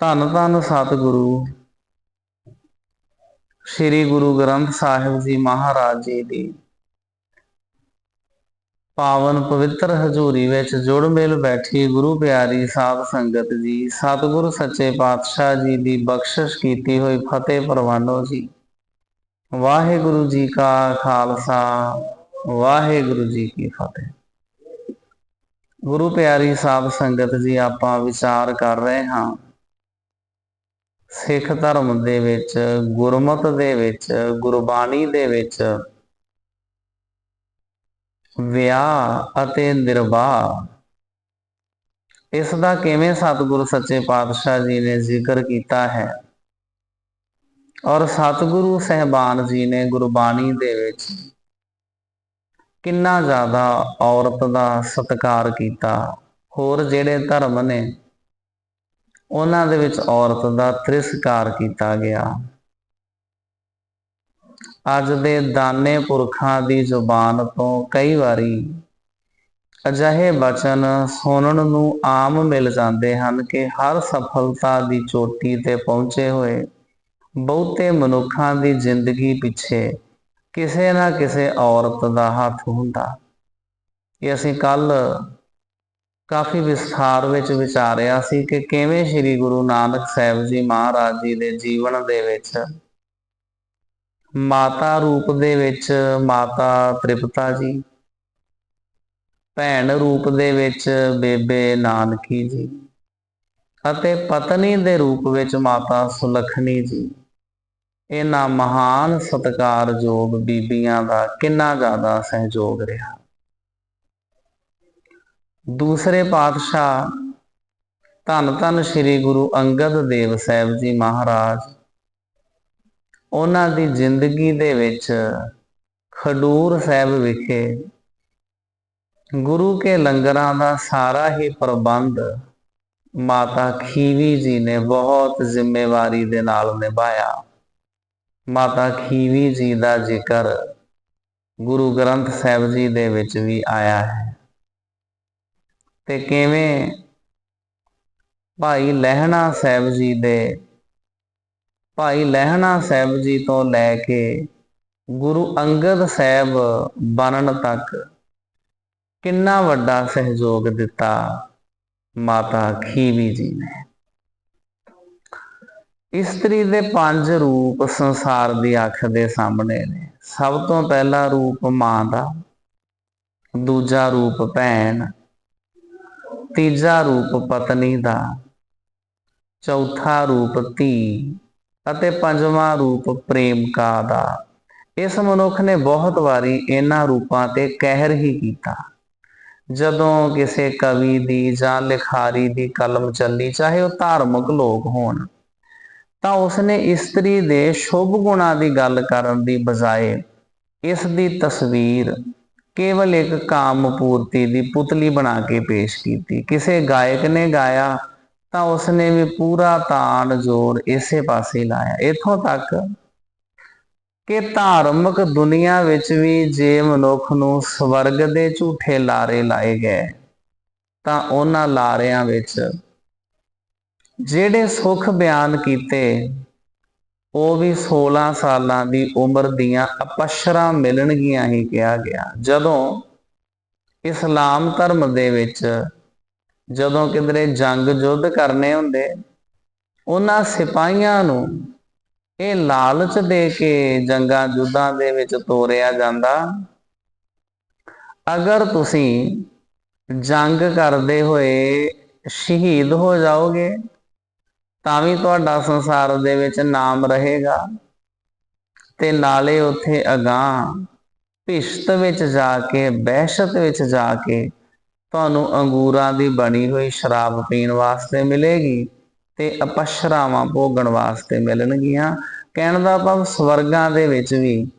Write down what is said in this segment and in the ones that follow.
ਧੰਨ ਧੰਨ ਸਤਿਗੁਰੂ। ਸ੍ਰੀ ਗੁਰੂ ਗ੍ਰੰਥ ਸਾਹਿਬ ਜੀ ਮਹਾਰਾਜ ਜੀ ਦੀ। ਪਾਵਨ ਪਵਿੱਤਰ ਹਜ਼ੂਰੀ ਵਿੱਚ ਜੁੜ ਮਿਲ ਬੈਠੀ ਗੁਰੂ ਪਿਆਰੀ ਸਾਧ ਸੰਗਤ ਜੀ, ਸਤਿਗੁਰੂ ਸੱਚੇ ਪਾਤਸ਼ਾਹ ਜੀ ਦੀ ਬਖਸ਼ਿਸ਼ ਕੀਤੀ ਹੋਈ ਫਤਿਹ ਪ੍ਰਵਾਨੋ ਜੀ। ਵਾਹਿਗੁਰੂ ਜੀ ਕਾ ਖਾਲਸਾ, ਵਾਹਿਗੁਰੂ ਜੀ ਕੀ ਫਤਿਹ। ਗੁਰੂ ਪਿਆਰੀ ਸਾਧ ਸੰਗਤ ਜੀ, ਆਪਾਂ ਵਿਚਾਰ ਕਰ ਰਹੇ ਹਾਂ ਸਿੱਖ ਧਰਮ ਦੇ ਵਿੱਚ, ਗੁਰਮਤ ਦੇ ਵਿੱਚ, ਗੁਰਬਾਣੀ ਦੇ ਵਿੱਚ ਵਿਆਹ ਅਤੇ ਨਿਰਵਾਹ। ਇਸ ਦਾ ਕਿਵੇਂ ਸਤਿਗੁਰ ਸੱਚੇ ਪਾਤਸ਼ਾਹ ਜੀ ਨੇ ਜ਼ਿਕਰ ਕੀਤਾ ਹੈ? ਔਰ ਸਤਿਗੁਰੂ ਸਹਿਬਾਨ ਜੀ ਨੇ ਗੁਰਬਾਣੀ ਦੇ ਵਿੱਚ ਕਿੰਨਾ ਜ਼ਿਆਦਾ ਔਰਤ ਦਾ ਸਤਿਕਾਰ ਕੀਤਾ? ਹੋਰ ਜਿਹੜੇ ਧਰਮ ਨੇ ਉਹਨਾਂ ਦੇ ਵਿੱਚ ਔਰਤ ਦਾ ਤ੍ਰਿਸਕਾਰ ਕੀਤਾ ਗਿਆ। ਅੱਜ ਦੇ ਦਾਨੇ ਪੁਰਖਾਂ ਦੀ ਜ਼ੁਬਾਨ ਤੋਂ ਕਈ ਵਾਰੀ ਅਜਿਹੇ ਬਚਨ ਸੁਣਨ ਨੂੰ ਆਮ ਮਿਲ ਜਾਂਦੇ ਹਨ ਕਿ ਹਰ ਸਫਲਤਾ ਦੀ ਚੋਟੀ ਤੇ ਪਹੁੰਚੇ ਹੋਏ ਬਹੁਤੇ ਮਨੁੱਖਾਂ ਦੀ ਜ਼ਿੰਦਗੀ ਪਿੱਛੇ ਕਿਸੇ ਨਾ ਕਿਸੇ ਔਰਤ ਦਾ ਹੱਥ ਹੁੰਦਾ। ਇਹ ਅਸੀਂ ਕੱਲ ਕਾਫੀ ਵਿਸਥਾਰ ਵਿੱਚ ਵਿਚਾਰਿਆ ਸੀ ਕਿ ਕਿਵੇਂ ਸ੍ਰੀ ਗੁਰੂ ਨਾਨਕ ਸਾਹਿਬ ਜੀ ਮਹਾਰਾਜ ਜੀ ਦੇ ਜੀਵਨ ਦੇ ਵਿੱਚ ਮਾਤਾ ਰੂਪ ਦੇ ਵਿੱਚ ਮਾਤਾ ਤ੍ਰਿਪਤਾ ਜੀ, ਭੈਣ ਰੂਪ ਦੇ ਵਿੱਚ ਬੇਬੇ ਨਾਨਕੀ ਜੀ ਅਤੇ ਪਤਨੀ ਦੇ ਰੂਪ ਵਿੱਚ ਮਾਤਾ ਸੁਲਖਣੀ ਜੀ। ਇਹਨਾਂ ਮਹਾਨ ਸਤਕਾਰਯੋਗ ਬੀਬੀਆਂ ਦਾ ਕਿੰਨਾ ਜ਼ਿਆਦਾ ਸਹਿਯੋਗ ਰਿਹਾ। ਦੂਸਰੇ ਪਾਤਸ਼ਾਹ, ਧੰਨ ਧੰਨ ਸ੍ਰੀ ਗੁਰੂ ਅੰਗਦ ਦੇਵ ਸਾਹਿਬ ਜੀ ਮਹਾਰਾਜ, ਉਹਨਾਂ ਦੀ ਜ਼ਿੰਦਗੀ ਦੇ ਵਿੱਚ ਖਡੂਰ ਸਾਹਿਬ ਵਿਖੇ ਗੁਰੂ ਕੇ ਲੰਗਰਾਂ ਦਾ ਸਾਰਾ ਹੀ ਪ੍ਰਬੰਧ ਮਾਤਾ ਖੀਵੀ ਜੀ ਨੇ ਬਹੁਤ ਜ਼ਿੰਮੇਵਾਰੀ ਦੇ ਨਾਲ ਨਿਭਾਇਆ। ਮਾਤਾ ਖੀਵੀ ਜੀ ਦਾ ਜ਼ਿਕਰ ਗੁਰੂ ਗ੍ਰੰਥ ਸਾਹਿਬ ਜੀ ਦੇ ਵਿੱਚ ਵੀ ਆਇਆ ਹੈ। ਤੇ ਕਿਵੇਂ? ਭਾਈ ਲਹਿਣਾ ਸਾਹਿਬ ਜੀ ਦੇ, ਭਾਈ ਲਹਿਣਾ ਸਾਹਿਬ ਜੀ ਤੋਂ ਲੈ ਕੇ ਗੁਰੂ ਅੰਗਦ ਸਾਹਿਬ ਬਣਨ ਤੱਕ ਕਿੰਨਾ ਵੱਡਾ ਸਹਿਯੋਗ ਦਿੱਤਾ ਮਾਤਾ ਖੀਵੀ ਜੀ ਨੇ। ਇਸਤਰੀ ਦੇ ਪੰਜ ਰੂਪ ਸੰਸਾਰ ਦੀ ਅੱਖ ਦੇ ਸਾਹਮਣੇ ਨੇ। ਸਭ ਤੋਂ ਪਹਿਲਾ ਰੂਪ ਮਾਂ ਦਾ, ਦੂਜਾ ਰੂਪ ਭੈਣ ਤੀਜਾ ਰੂਪ ਪਤਨੀ ਦਾ, ਚੌਥਾ ਰੂਪ ਧੀ ਅਤੇ ਪੰਜਵਾਂ ਰੂਪ ਪ੍ਰੇਮਕਾ ਦਾ। ਇਸ ਮਨੁੱਖ ਨੇ ਬਹੁਤ ਵਾਰੀ ਇਹਨਾਂ ਰੂਪਾਂ ਤੇ ਕਹਿਰ ਹੀ ਕੀਤਾ। ਜਦੋਂ ਕਿਸੇ ਕਵੀ ਦੀ ਜਾਂ ਲਿਖਾਰੀ ਦੀ ਕਲਮ ਚੱਲੀ, ਚਾਹੇ ਉਹ ਧਾਰਮਿਕ ਲੋਕ ਹੋਣ, ਤਾਂ ਉਸਨੇ ਇਸਤਰੀ ਦੇ ਸ਼ੁਭ ਗੁਣਾਂ ਦੀ ਗੱਲ ਕਰਨ ਦੀ ਬਜਾਏ ਇਸ ਦੀ ਤਸਵੀਰ ਕੇਵਲ ਇੱਕ ਕਾਮ ਪੂਰਤੀ ਦੀ ਪੁਤਲੀ ਬਣਾ ਕੇ ਪੇਸ਼ ਕੀਤੀ। ਕਿਸੇ ਗਾਇਕ ਨੇ ਗਾਇਆ ਤਾਂ ਉਸਨੇ ਵੀ ਪੂਰਾ ਤਾਣ ਜ਼ੋਰ ਇਸੇ ਪਾਸੇ ਲਾਇਆ। ਇਥੋਂ ਤੱਕ ਕਿ ਧਾਰਮਿਕ ਦੁਨੀਆ ਵਿੱਚ ਵੀ ਜੇ ਮਨੁੱਖ ਨੂੰ ਸਵਰਗ ਦੇ ਝੂਠੇ ਲਾਰੇ ਲਾਏ ਗਏ, ਤਾਂ ਉਹਨਾਂ ਲਾਰਿਆਂ ਵਿੱਚ ਜਿਹੜੇ ਸੁਖ ਬਿਆਨ ਕੀਤੇ ਉਹ ਵੀ 16 ਸਾਲਾਂ ਦੀ ਉਮਰ ਦੀਆਂ ਅਪਸ਼ਰਾਂ ਮਿਲਣਗੀਆਂ ਹੀ ਕਿਹਾ ਗਿਆ। ਜਦੋਂ ਇਸਲਾਮ ਧਰਮ ਦੇ ਵਿੱਚ ਜਦੋਂ ਕਿਧਰੇ ਜੰਗ ਯੁੱਧ ਕਰਨੇ ਹੁੰਦੇ, ਉਹਨਾਂ ਸਿਪਾਹੀਆਂ ਨੂੰ ਇਹ ਲਾਲਚ ਦੇ ਕੇ ਜੰਗਾਂ ਯੁੱਧਾਂ ਦੇ ਵਿੱਚ ਤੋਰਿਆ ਜਾਂਦਾ, ਅਗਰ ਤੁਸੀਂ ਜੰਗ ਕਰਦੇ ਹੋਏ ਸ਼ਹੀਦ ਹੋ ਜਾਓਗੇ ਤਾਂ ਵੀ ਤੁਹਾਡਾ ਸੰਸਾਰ ਦੇ ਵਿੱਚ ਨਾਮ ਰਹੇਗਾ ਤੇ ਨਾਲੇ ਉੱਥੇ ਅਗਾਹ ਭਿਸ਼ਤ ਵਿੱਚ ਜਾ ਕੇ, ਬਹਿਸ਼ਤ ਵਿੱਚ ਜਾ ਕੇ ਤੁਹਾਨੂੰ ਅੰਗੂਰਾਂ ਦੀ ਬਣੀ ਹੋਈ ਸ਼ਰਾਬ ਪੀਣ ਵਾਸਤੇ ਮਿਲੇਗੀ ਤੇ ਅਪਸ਼ਰਾਵਾਂ ਭੋਗਣ ਵਾਸਤੇ ਮਿਲਣਗੀਆਂ। ਕਹਿਣ ਦਾ ਭਾਵ ਸਵਰਗਾਂ ਦੇ ਵਿੱਚ ਵੀ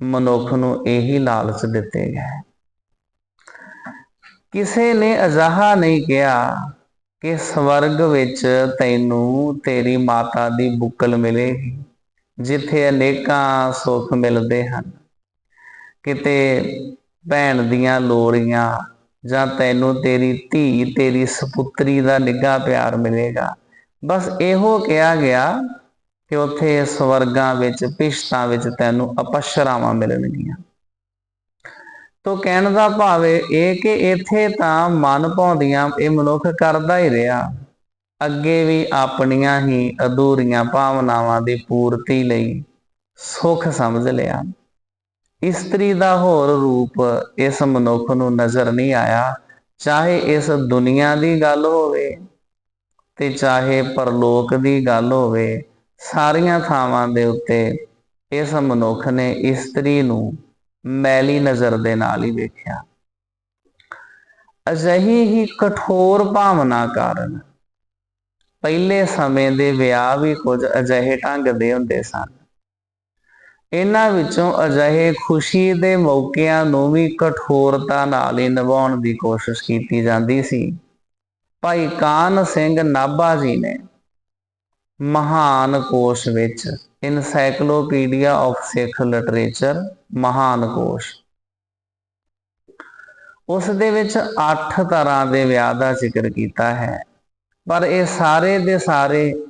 ਮਨੁੱਖ ਨੂੰ ਇਹੀ ਲਾਲਚ ਦਿੱਤੇ ਗਏ। ਕਿਸੇ ਨੇ ਅਜਾਹਾ ਨਹੀਂ ਕਿਹਾ ਕਿ ਸਵਰਗ ਵਿੱਚ ਤੈਨੂੰ, ਤੇਰੀ ਮਾਤਾ ਦੀ ਬੁੱਕਲ ਮਿਲੇਗੀ, ਜਿੱਥੇ ਅਨੇਕਾਂ ਸੁੱਖ ਮਿਲਦੇ ਹਨ। ਕਿਤੇ ਭੈਣ ਦੀਆਂ ਲੋਰੀਆਂ ਜਾਂ ਤੈਨੂੰ ਤੇਰੀ ਧੀ, ਤੇਰੀ ਸੁਪੁੱਤਰੀ ਦਾ ਨਿੱਘਾ ਪਿਆਰ ਮਿਲੇਗਾ। ਬਸ ਇਹੋ ਕਿਹਾ ਗਿਆ ਕਿ ਉੱਥੇ ਸਵਰਗਾਂ ਵਿੱਚ, ਪਿਸ਼ਤਾਂ ਵਿੱਚ ਤੈਨੂੰ ਅਪਸ਼ਰਾਵਾਂ ਮਿਲਣਗੀਆਂ। ਤੋ ਕਹਿਣ ਦਾ ਭਾਵ ਇਹ ਕਿ ਇੱਥੇ ਤਾਂ ਮਨ ਭਾਉਂਦੀਆਂ ਇਹ ਮਨੁੱਖ ਕਰਦਾ ਹੀ ਰਿਹਾ। ਅੱਗੇ ਵੀ ਆਪਣੀਆਂ ਹੀ ਅਧੂਰੀਆਂ ਭਾਵਨਾਵਾਂ ਦੀ ਪੂਰਤੀ ਲਈ ਸੁਖ ਸਮਝ ਲਿਆ। ਇਸਤਰੀ ਦਾ ਹੋਰ ਰੂਪ ਇਸ ਮਨੁੱਖ ਨੂੰ ਨਜ਼ਰ ਨਹੀਂ ਆਇਆ, ਚਾਹੇ ਇਸ ਦੁਨੀਆ ਦੀ ਗੱਲ ਹੋਵੇ ਤੇ ਚਾਹੇ ਪਰਲੋਕ ਦੀ ਗੱਲ ਹੋਵੇ, ਸਾਰੀਆਂ ਥਾਵਾਂ ਦੇ ਉੱਤੇ ਇਸ ਮਨੁੱਖ ਨੇ ਇਸਤਰੀ ਨੂੰ ਮੈਲੀ ਨਜ਼ਰ ਦੇ ਨਾਲ ਹੀ ਵੇਖਿਆ। ਅਜਿਹੀ ਹੀ ਕਠੋਰ ਭਾਵਨਾ ਕਾਰਨ ਪਹਿਲੇ ਸਮੇਂ ਦੇ ਵਿਆਹ ਵੀ ਕੁਝ ਅਜਿਹੇ ਢੰਗ ਦੇ ਹੁੰਦੇ ਸਨ। ਇਹਨਾਂ ਵਿੱਚੋਂ ਅਜਿਹੇ ਖੁਸ਼ੀ ਦੇ ਮੌਕਿਆਂ ਨੂੰ ਵੀ ਕਠੋਰਤਾ ਨਾਲ ਹੀ ਨਿਭਾਉਣ ਦੀ ਕੋਸ਼ਿਸ਼ ਕੀਤੀ ਜਾਂਦੀ ਸੀ। ਭਾਈ ਕਾਨ ਸਿੰਘ ਨਾਭਾ ਜੀ ਨੇ ਮਹਾਨ ਕੋਸ਼ ਵਿੱਚ ਇਨਸਾਈਕਲੋਪੀਡੀਆ ਆਫ ਸਿੱਖ ਲਿਟਰੇਚਰ ਮਹਾਨ ਕੋਸ਼। ਉਸ ਦੇ ਵਿੱਚ 8 ਤਰ੍ਹਾਂ ਦੇ ਵਿਆਹ ਦਾ ਜ਼ਿਕਰ ਕੀਤਾ ਹੈ। ਪਰ ਇਹ ਸਾਰੇ ਦੇ ਸਾਰੇ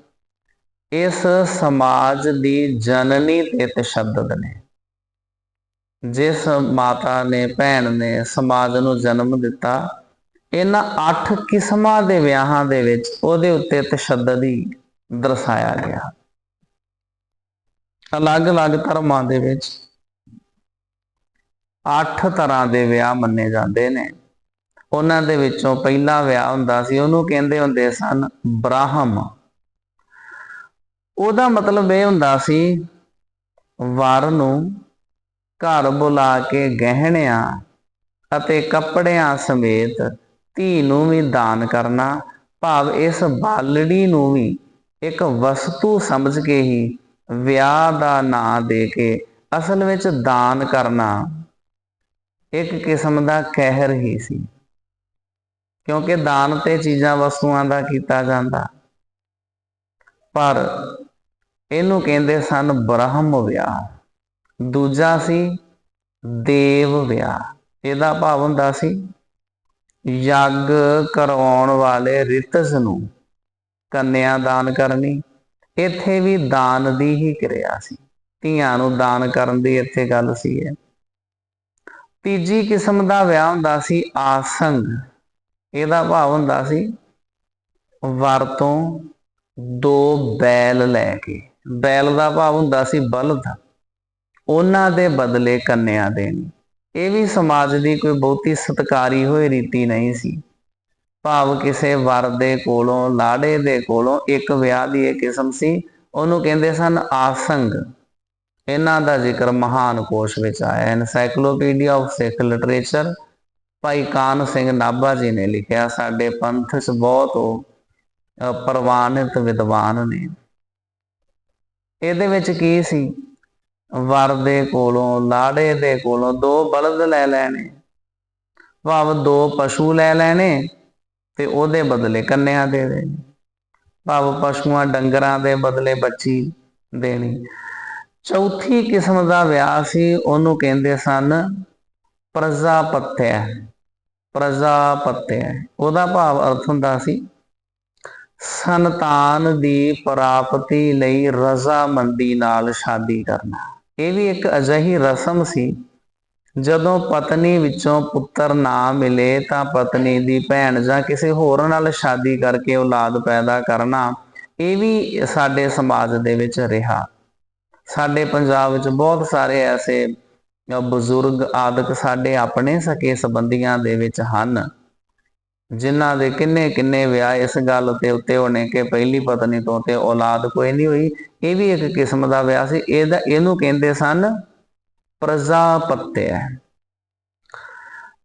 ਇਸ ਸਮਾਜ ਦੀ ਜਨਨੀ ਤੇ ਤਸ਼ੱਦਦ ਨੇ। ਜਿਸ ਮਾਤਾ ਨੇ, ਭੈਣ ਨੇ ਸਮਾਜ ਨੂੰ ਜਨਮ ਦਿੱਤਾ, ਇਹਨਾਂ 8 ਕਿਸਮਾਂ ਦੇ ਵਿਆਹਾਂ ਦੇ ਵਿੱਚ ਉਹਦੇ ਉੱਤੇ ਤਸ਼ੱਦਦ ਹੀ ਦਰਸਾਇਆ ਗਿਆ। ਅਲੱਗ-ਅਲੱਗ ਧਰਮਾਂ ਦੇ ਵਿੱਚ ਅੱਠ ਤਰ੍ਹਾਂ ਦੇ ਵਿਆਹ ਮੰਨੇ ਜਾਂਦੇ ਨੇ। ਉਹਨਾਂ ਦੇ ਵਿੱਚੋਂ ਪਹਿਲਾ ਵਿਆਹ ਹੁੰਦਾ ਸੀ, ਉਹਨੂੰ ਕਹਿੰਦੇ ਹੁੰਦੇ ਸਨ ਬ੍ਰਾਹਮ। ਉਹਦਾ ਮਤਲਬ ਇਹ ਹੁੰਦਾ ਸੀ, ਵਰ ਨੂੰ ਘਰ ਬੁਲਾ ਕੇ ਗਹਿਣਿਆਂ ਅਤੇ ਕੱਪੜਿਆਂ ਸਮੇਤ ਧੀ ਨੂੰ ਵੀ ਦਾਨ ਕਰਨਾ, ਭਾਵ ਇਸ ਬਾਲੜੀ ਨੂੰ ਵੀ ਇੱਕ ਵਸਤੂ ਸਮਝ ਕੇ ਹੀ ਵਿਆਹ ਦਾ ਨਾਂ ਦੇ ਕੇ ਅਸਲ ਵਿੱਚ ਦਾਨ ਕਰਨਾ ਇੱਕ ਕਿਸਮ ਦਾ ਕਹਿਰ ਹੀ ਸੀ। ਕਿਉਂਕਿ ਦਾਨ ਤੇ ਚੀਜ਼ਾਂ, ਵਸਤੂਆਂ ਦਾ ਕੀਤਾ ਜਾਂਦਾ। ਪਰ ਇਹਨੂੰ ਕਹਿੰਦੇ ਸਨ ਬ੍ਰਹਮ ਵਿਆਹ। ਦੂਜਾ ਸੀ ਦੇਵ ਵਿਆਹ। ਇਹਦਾ ਭਾਵ ਹੁੰਦਾ ਸੀ, ਯੱਗ ਕਰਵਾਉਣ ਵਾਲੇ ਰਿਤਸ ਨੂੰ ਕੰਨਿਆ ਦਾਨ ਕਰਨੀ। ਇੱਥੇ ਵੀ ਦਾਨ ਦੀ ਹੀ ਕਿਰਿਆ ਸੀ। ਧੀਆਂ ਨੂੰ ਦਾਨ ਕਰਨ ਦੀ ਇੱਥੇ ਗੱਲ ਸੀ ਹੈ ਤੀਜੀ ਕਿਸਮ ਦਾ ਵਿਆਹ ਹੁੰਦਾ ਸੀ ਆਸੰਗ। ਇਹਦਾ ਭਾਵ ਹੁੰਦਾ ਸੀ ਵਰ ਤੋਂ ਦੋ ਬੈਲ ਲੈ ਕੇ। ਬੈਲ ਦਾ ਭਾਵ ਹੁੰਦਾ ਸੀ ਬਲਦ। ਉਹਨਾਂ ਦੇ ਬਦਲੇ ਕੰਨਿਆ ਦੇਣੀ। ਇਹ ਵੀ ਸਮਾਜ ਦੀ ਕੋਈ ਬਹੁਤੀ ਸਤਕਾਰੀ ਹੋਈ ਰੀਤੀ ਨਹੀਂ ਸੀ। ਭਾਵ ਕਿਸੇ ਵਰ ਦੇ ਕੋਲੋਂ, ਲਾੜੇ ਦੇ ਕੋਲੋਂ ਇੱਕ ਵਿਆਹ ਦੀ ਇਹ ਕਿਸਮ ਸੀ। ਉਹਨੂੰ ਕਹਿੰਦੇ ਸਨ ਆਸੰਗ। ਇਹਨਾਂ ਦਾ ਜ਼ਿਕਰ ਮਹਾਨ ਕੋਸ਼ ਵਿੱਚ ਆਇਆ। ਐਨਸਾਈਕਲੋਪੀਡੀਆ ਆਫ ਸਿੱਖ ਲਿਟਰੇਚਰ ਭਾਈ ਕਾਨ ਸਿੰਘ ਨਾਭਾ ਜੀ ਨੇ ਲਿਖਿਆ, ਸਾਡੇ ਪੰਥ 'ਚ ਬਹੁਤ ਉਹ ਪ੍ਰਵਾਨਿਤ ਵਿਦਵਾਨ ਨੇ। ਇਹਦੇ ਵਿੱਚ ਕੀ ਸੀ? ਵਰ ਦੇ ਕੋਲੋਂ, ਲਾੜੇ ਦੇ ਕੋਲੋਂ ਦੋ ਬਲਦ ਲੈ ਲੈਣੇ। ਭਾਵ ਦੋ ਪਸ਼ੂ ਲੈ ਲੈਣੇ। ਤੇ ਉਹਦੇ ਬਦਲੇ ਕੰਨਿਆ ਦੇ ਦੇਣੀ। ਭਾਵ ਪਸ਼ੂਆਂ ਡੰਗਰਾਂ ਦੇ ਬਦਲੇ ਬੱਚੀ ਦੇਣੀ। ਚੌਥੀ ਕਿਸਮ ਦਾ ਵਿਆਹ ਸੀ, ਉਹਨੂੰ ਕਹਿੰਦੇ ਸਨ ਪ੍ਰਜਾਪਤਿਆ। ਪ੍ਰਜਾਪਤਿਆ। ਉਹਦਾ ਭਾਵ ਅਰਥ ਹੁੰਦਾ ਸੀ, ਸੰਤਾਨ ਦੀ ਪ੍ਰਾਪਤੀ ਲਈ ਰਜ਼ਾਮੰਦੀ ਨਾਲ ਸ਼ਾਦੀ ਕਰਨਾ। ਇਹ ਵੀ ਇੱਕ ਅਜਿਹੀ ਰਸਮ ਸੀ ਜਦੋਂ ਪਤਨੀ ਵਿੱਚੋਂ ਪੁੱਤਰ ਨਾ ਮਿਲੇ ਤਾਂ ਪਤਨੀ ਦੀ ਭੈਣ ਜਾਂ ਕਿਸੇ ਹੋਰ ਨਾਲ ਸ਼ਾਦੀ ਕਰਕੇ ਔਲਾਦ ਪੈਦਾ ਕਰਨਾ, ਇਹ ਵੀ ਸਾਡੇ ਸਮਾਜ ਦੇ ਵਿੱਚ ਰਿਹਾ। ਸਾਡੇ ਪੰਜਾਬ ਵਿੱਚ ਬਹੁਤ ਸਾਰੇ ਐਸੇ ਬਜ਼ੁਰਗ ਆਦਿਕ ਸਾਡੇ ਆਪਣੇ ਸਕੇ ਸੰਬੰਧੀਆਂ ਦੇ ਵਿੱਚ ਹਨ, ਜਿਨ੍ਹਾਂ ਦੇ ਕਿੰਨੇ ਕਿੰਨੇ ਵਿਆਹ ਇਸ ਗੱਲ ਤੇ ਉੱਤੇ ਹੋਣੇ ਕਿ ਪਹਿਲੀ ਪਤਨੀ ਤੋਂ ਤੇ ਔਲਾਦ ਕੋਈ ਨਹੀਂ ਹੋਈ। ਇਹ ਵੀ ਇੱਕ ਕਿਸਮ ਦਾ ਵਿਆਹ ਸੀ। ਇਹਦਾ ਇਹਨੂੰ ਕਹਿੰਦੇ ਸਨ ਪ੍ਰਜਾਪਤਿਆ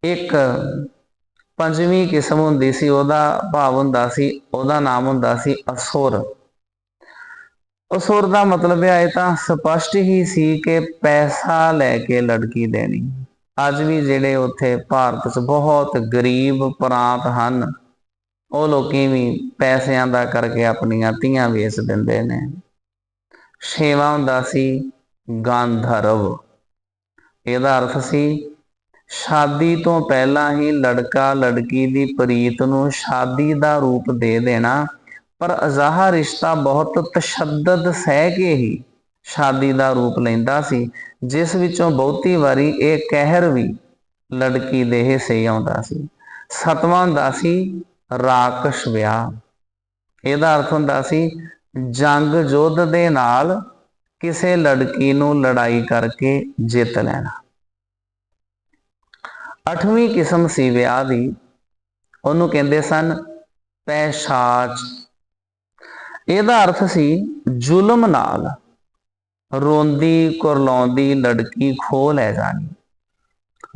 ਇੱਕ ਪੰਜਵੀਂ ਕਿਸਮ ਹੁੰਦੀ ਸੀ, ਉਹਦਾ ਭਾਵ ਹੁੰਦਾ ਸੀ, ਉਹਦਾ ਨਾਮ ਹੁੰਦਾ ਸੀ ਅਸੁਰ। ਅਸੁਰ ਦਾ ਮਤਲਬ ਇਹ ਤਾਂ ਸਪਸ਼ਟ ਹੀ ਸੀ ਕਿ ਪੈਸਾ ਲੈ ਕੇ ਲੜਕੀ ਦੇਣੀ। ਅੱਜ ਵੀ ਜਿਹੜੇ ਉੱਥੇ ਭਾਰਤ 'ਚ ਬਹੁਤ ਗਰੀਬ ਪ੍ਰਾਂਤ ਹਨ, ਉਹ ਲੋਕੀ ਵੀ ਪੈਸਿਆਂ ਦਾ ਕਰਕੇ ਆਪਣੀਆਂ ਧੀਆਂ ਵੇਚ ਦਿੰਦੇ ਨੇ। ਛੇਵਾਂ ਹੁੰਦਾ ਸੀ ਗਾਂਧਰਵ। ਇਹਦਾ ਅਰਥ ਸੀ, ਸ਼ਾਦੀ ਤੋਂ ਪਹਿਲਾਂ ਹੀ ਲੜਕਾ ਲੜਕੀ ਦੀ ਪ੍ਰੀਤ ਨੂੰ ਸ਼ਾਦੀ ਦਾ ਰੂਪ ਦੇ ਦੇਣਾ, ਪਰ ਅਜਾਹਾ ਰਿਸ਼ਤਾ ਬਹੁਤ ਤਸ਼ੱਦਦ ਸਹਿ ਕੇ ਹੀ ਸ਼ਾਦੀ ਦਾ ਰੂਪ ਲੈਂਦਾ ਸੀ, ਜਿਸ ਵਿੱਚੋਂ ਬਹੁਤੀ ਵਾਰੀ ਇਹ ਕਹਿਰ ਵੀ ਲੜਕੀ ਦੇ ਹਿੱਸੇ ਆਉਂਦਾ ਸੀ। ਸਤਵਾਂ ਹੁੰਦਾ ਸੀ, ਰਾਕਸ਼ ਵਿਆਹ। ਇਹਦਾ ਅਰਥ ਹੁੰਦਾ ਸੀ, ਜੰਗ ਯੁੱਧ ਦੇ ਨਾਲ ਕਿਸੇ ਲੜਕੀ ਨੂੰ ਲੜਾਈ ਕਰਕੇ ਜਿੱਤ ਲੈਣਾ। ਅੱਠਵੀਂ ਕਿਸਮ ਸੀ ਵਿਆਹ ਦੀ। ਉਹਨੂੰ ਕਹਿੰਦੇ ਸਨ, ਪੈਸ਼ਾਚ। ਇਹਦਾ ਅਰਥ ਸੀ, ਜ਼ੁਲਮ ਨਾਲ ਰੋਂਦੀ ਕੁਰਲਾਉਂਦੀ ਲੜਕੀ ਖੋ ਲੈ ਜਾਣੀ।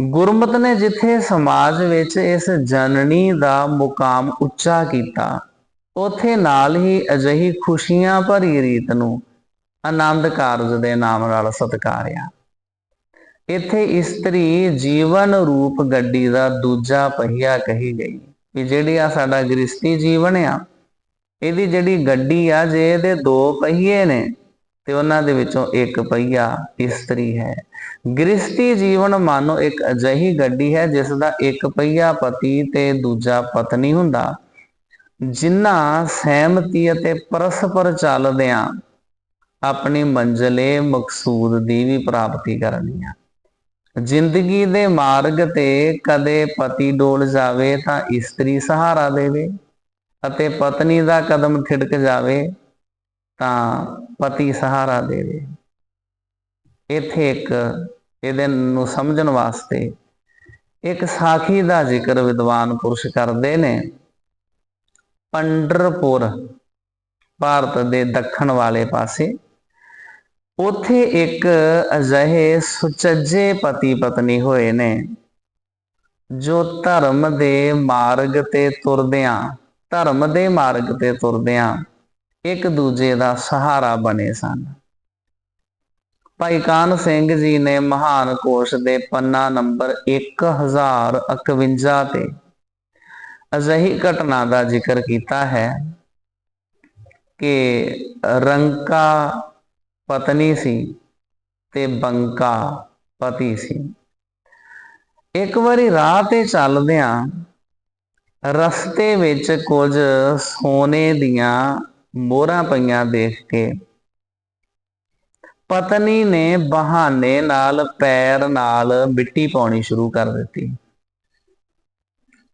ਗੁਰਮਤ ਨੇ ਜਿੱਥੇ ਸਮਾਜ ਵਿੱਚ ਇਸ ਜਨਨੀ ਦਾ ਮੁਕਾਮ ਉੱਚਾ ਕੀਤਾ, ਉਥੇ ਨਾਲ ਹੀ ਅਜਿਹੀ ਖੁਸ਼ੀਆਂ ਭਰੀ ਰੀਤ ਨੂੰ ਆਨੰਦ ਕਾਰਜ ਦੇ ਨਾਮ ਨਾਲ ਸਤਕਾਰਿਆ। ਇੱਥੇ ਇਸਤਰੀ ਜੀਵਨ ਰੂਪ ਗੱਡੀ ਦਾ ਦੂਜਾ ਪਹੀਆ ਕਹੀ ਗਈ ਕਿ ਜਿਹੜੀ ਆ ਸਾਡਾ ਗ੍ਰਸਤੀ ਜੀਵਨ ਆ, ਇਹਦੀ ਜਿਹੜੀ ਗੱਡੀ ਆ, ਜੇ ਇਹਦੇ ਦੋ ਪਹੀਏ ਨੇ, ਤੇ ਉਹਨਾਂ ਦੇ ਵਿੱਚੋਂ ਇੱਕ ਪਹੀਆ ਇਸਤਰੀ ਹੈ। ਗ੍ਰਸਤੀ ਜੀਵਨ ਮਾਨੋ ਇੱਕ ਅਜਿਹੀ ਗੱਡੀ ਹੈ ਜਿਸ ਦਾ ਇੱਕ ਪਹੀਆ ਪਤੀ ਤੇ ਦੂਜਾ ਪਤਨੀ ਹੁੰਦਾ। ਜਿਨ੍ਹਾਂ ਸਹਿਮਤੀ ਅਤੇ ਪਰਸਪਰ ਚੱਲਦਿਆਂ ਆਪਣੀ ਮੰਜ਼ਲੇ ਮਕਸੂਦ ਦੀ ਵੀ ਪ੍ਰਾਪਤੀ ਕਰਨੀ ਆ। ਜ਼ਿੰਦਗੀ ਦੇ ਮਾਰਗ ਤੇ ਕਦੇ ਪਤੀ ਡੋਲ ਜਾਵੇ ਤਾਂ ਇਸਤਰੀ ਸਹਾਰਾ ਦੇਵੇ ਅਤੇ ਪਤਨੀ ਦਾ ਕਦਮ ਠਿੜਕ ਜਾਵੇ ਤਾਂ ਪਤੀ ਸਹਾਰਾ ਦੇਵੇ। ਇੱਥੇ ਇੱਕ ਇਹਦੇ ਨੂੰ ਸਮਝਣ ਵਾਸਤੇ ਇੱਕ ਸਾਖੀ ਦਾ ਜ਼ਿਕਰ ਵਿਦਵਾਨ ਪੁਰਸ਼ ਕਰਦੇ ਨੇ। ਪੰਡਰਪੁਰ, ਭਾਰਤ ਦੇ ਦੱਖਣ ਵਾਲੇ ਪਾਸੇ ਉਥੇ ਇੱਕ ਅਜਿਹੇ ਸੁਚੱਜੇ ਪਤੀ ਪਤਨੀ ਹੋਏ ਨੇ, ਜੋ ਧਰਮ ਦੇ ਮਾਰਗ ਤੇ ਤੁਰਦਿਆਂ, ਧਰਮ ਦੇ ਮਾਰਗ ਤੇ ਤੁਰਦਿਆਂ ਇੱਕ ਦੂਜੇ ਦਾ ਸਹਾਰਾ ਬਣੇ ਸਨ। ਭਾਈ ਕਾਨ ਸਿੰਘ ਜੀ ਨੇ ਮਹਾਨ ਕੋਸ਼ ਦੇ ਪੰਨਾ ਨੰਬਰ 1051 ਤੇ ਅਜਿਹੀ ਘਟਨਾ ਦਾ ਜ਼ਿਕਰ ਕੀਤਾ ਹੈ ਕਿ ਰੰਕਾ ਪਤਨੀ ਸੀ ਤੇ ਬੰਕਾ ਪਤੀ ਸੀ। ਇੱਕ ਵਾਰੀ ਰਾਹ ਤੇ ਚੱਲਦਿਆਂ ਰਸਤੇ ਵਿੱਚ ਕੁਝ ਸੋਨੇ ਦੀਆਂ ਮੋਹਰਾਂ ਪਈਆਂ ਦੇਖ ਕੇ ਪਤਨੀ ਨੇ ਬਹਾਨੇ ਨਾਲ ਪੈਰ ਨਾਲ ਮਿੱਟੀ ਪਾਉਣੀ ਸ਼ੁਰੂ ਕਰ ਦਿੱਤੀ।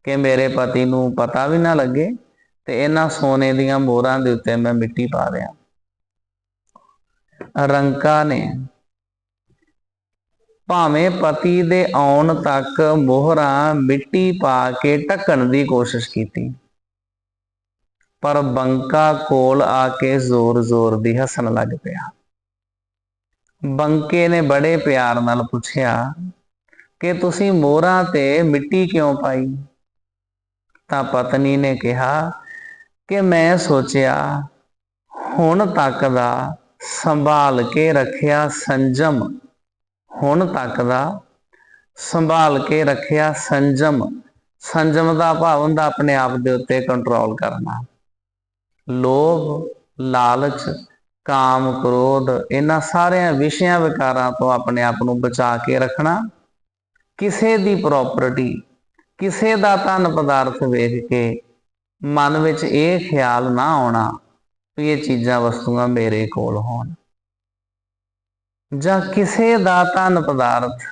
ਕਿ ਮੇਰੇ ਪਤੀ ਨੂੰ ਪਤਾ ਵੀ ਨਾ ਲੱਗੇ ਤੇ ਇਹਨਾਂ ਸੋਨੇ ਦੀਆਂ ਮੋਹਰਾਂ ਦੇ ਉੱਤੇ ਮੈਂ ਮਿੱਟੀ ਪਾ ਰਿਹਾ। ਰੰਕਾ ਨੇ ਭਾਵੇਂ ਪਤੀ ਦੇ ਆਉਣ ਤੱਕ ਮੋਹਰਾਂ ਮਿੱਟੀ ਪਾ ਕੇ ਢੱਕਣ ਦੀ ਕੋਸ਼ਿਸ਼ ਕੀਤੀ, ਪਰ ਬੰਕਾ ਕੋਲ ਆ ਕੇ ਜ਼ੋਰ-ਜ਼ੋਰ ਦੀ ਹੱਸਣ ਲੱਗ ਪਿਆ। ਬੰਕੇ ਨੇ ਬੜੇ ਪਿਆਰ ਨਾਲ ਪੁੱਛਿਆ, ਕਿ ਤੁਸੀਂ ਮੋਹਰਾਂ ਤੇ ਮਿੱਟੀ ਕਿਉਂ ਪਾਈ? ਤਾਂ ਪਤਨੀ ਨੇ ਕਿਹਾ, ਕਿ ਮੈਂ ਸੋਚਿਆ, ਹੁਣ ਤੱਕ ਦਾ ਸੰਭਾਲ ਕੇ ਰੱਖਿਆ ਸੰਜਮ। ਹੁਣ ਤੱਕ ਦਾ ਸੰਭਾਲ ਕੇ ਰੱਖਿਆ ਸੰਜਮ। ਸੰਜਮ ਦਾ ਭਾਵ ਹੁੰਦਾ ਆਪਣੇ ਆਪ ਦੇ ਉੱਤੇ ਕੰਟਰੋਲ ਕਰਨਾ। ਲੋਭ, ਲਾਲਚ, ਕਾਮ, ਕ੍ਰੋਧ, ਇਹਨਾਂ ਸਾਰਿਆਂ ਵਿਸ਼ਿਆਂ ਵਿਕਾਰਾਂ ਤੋਂ ਆਪਣੇ ਆਪ ਨੂੰ ਬਚਾ ਕੇ ਰੱਖਣਾ। ਕਿਸੇ ਦੀ ਪ੍ਰਾਪਰਟੀ ਕਿਸੇ ਦਾ ਧਨ ਪਦਾਰਥ ਵੇਖ ਕੇ ਮਨ ਵਿੱਚ ਇਹ ਖਿਆਲ ਨਾ ਆਉਣਾ। ਵੀ ਇਹ ਚੀਜ਼ਾਂ ਵਸਤੂਆਂ ਮੇਰੇ ਕੋਲ ਹੋਣ। ਜਾਂ ਕਿਸੇ ਦਾ ਧਨ ਪਦਾਰਥ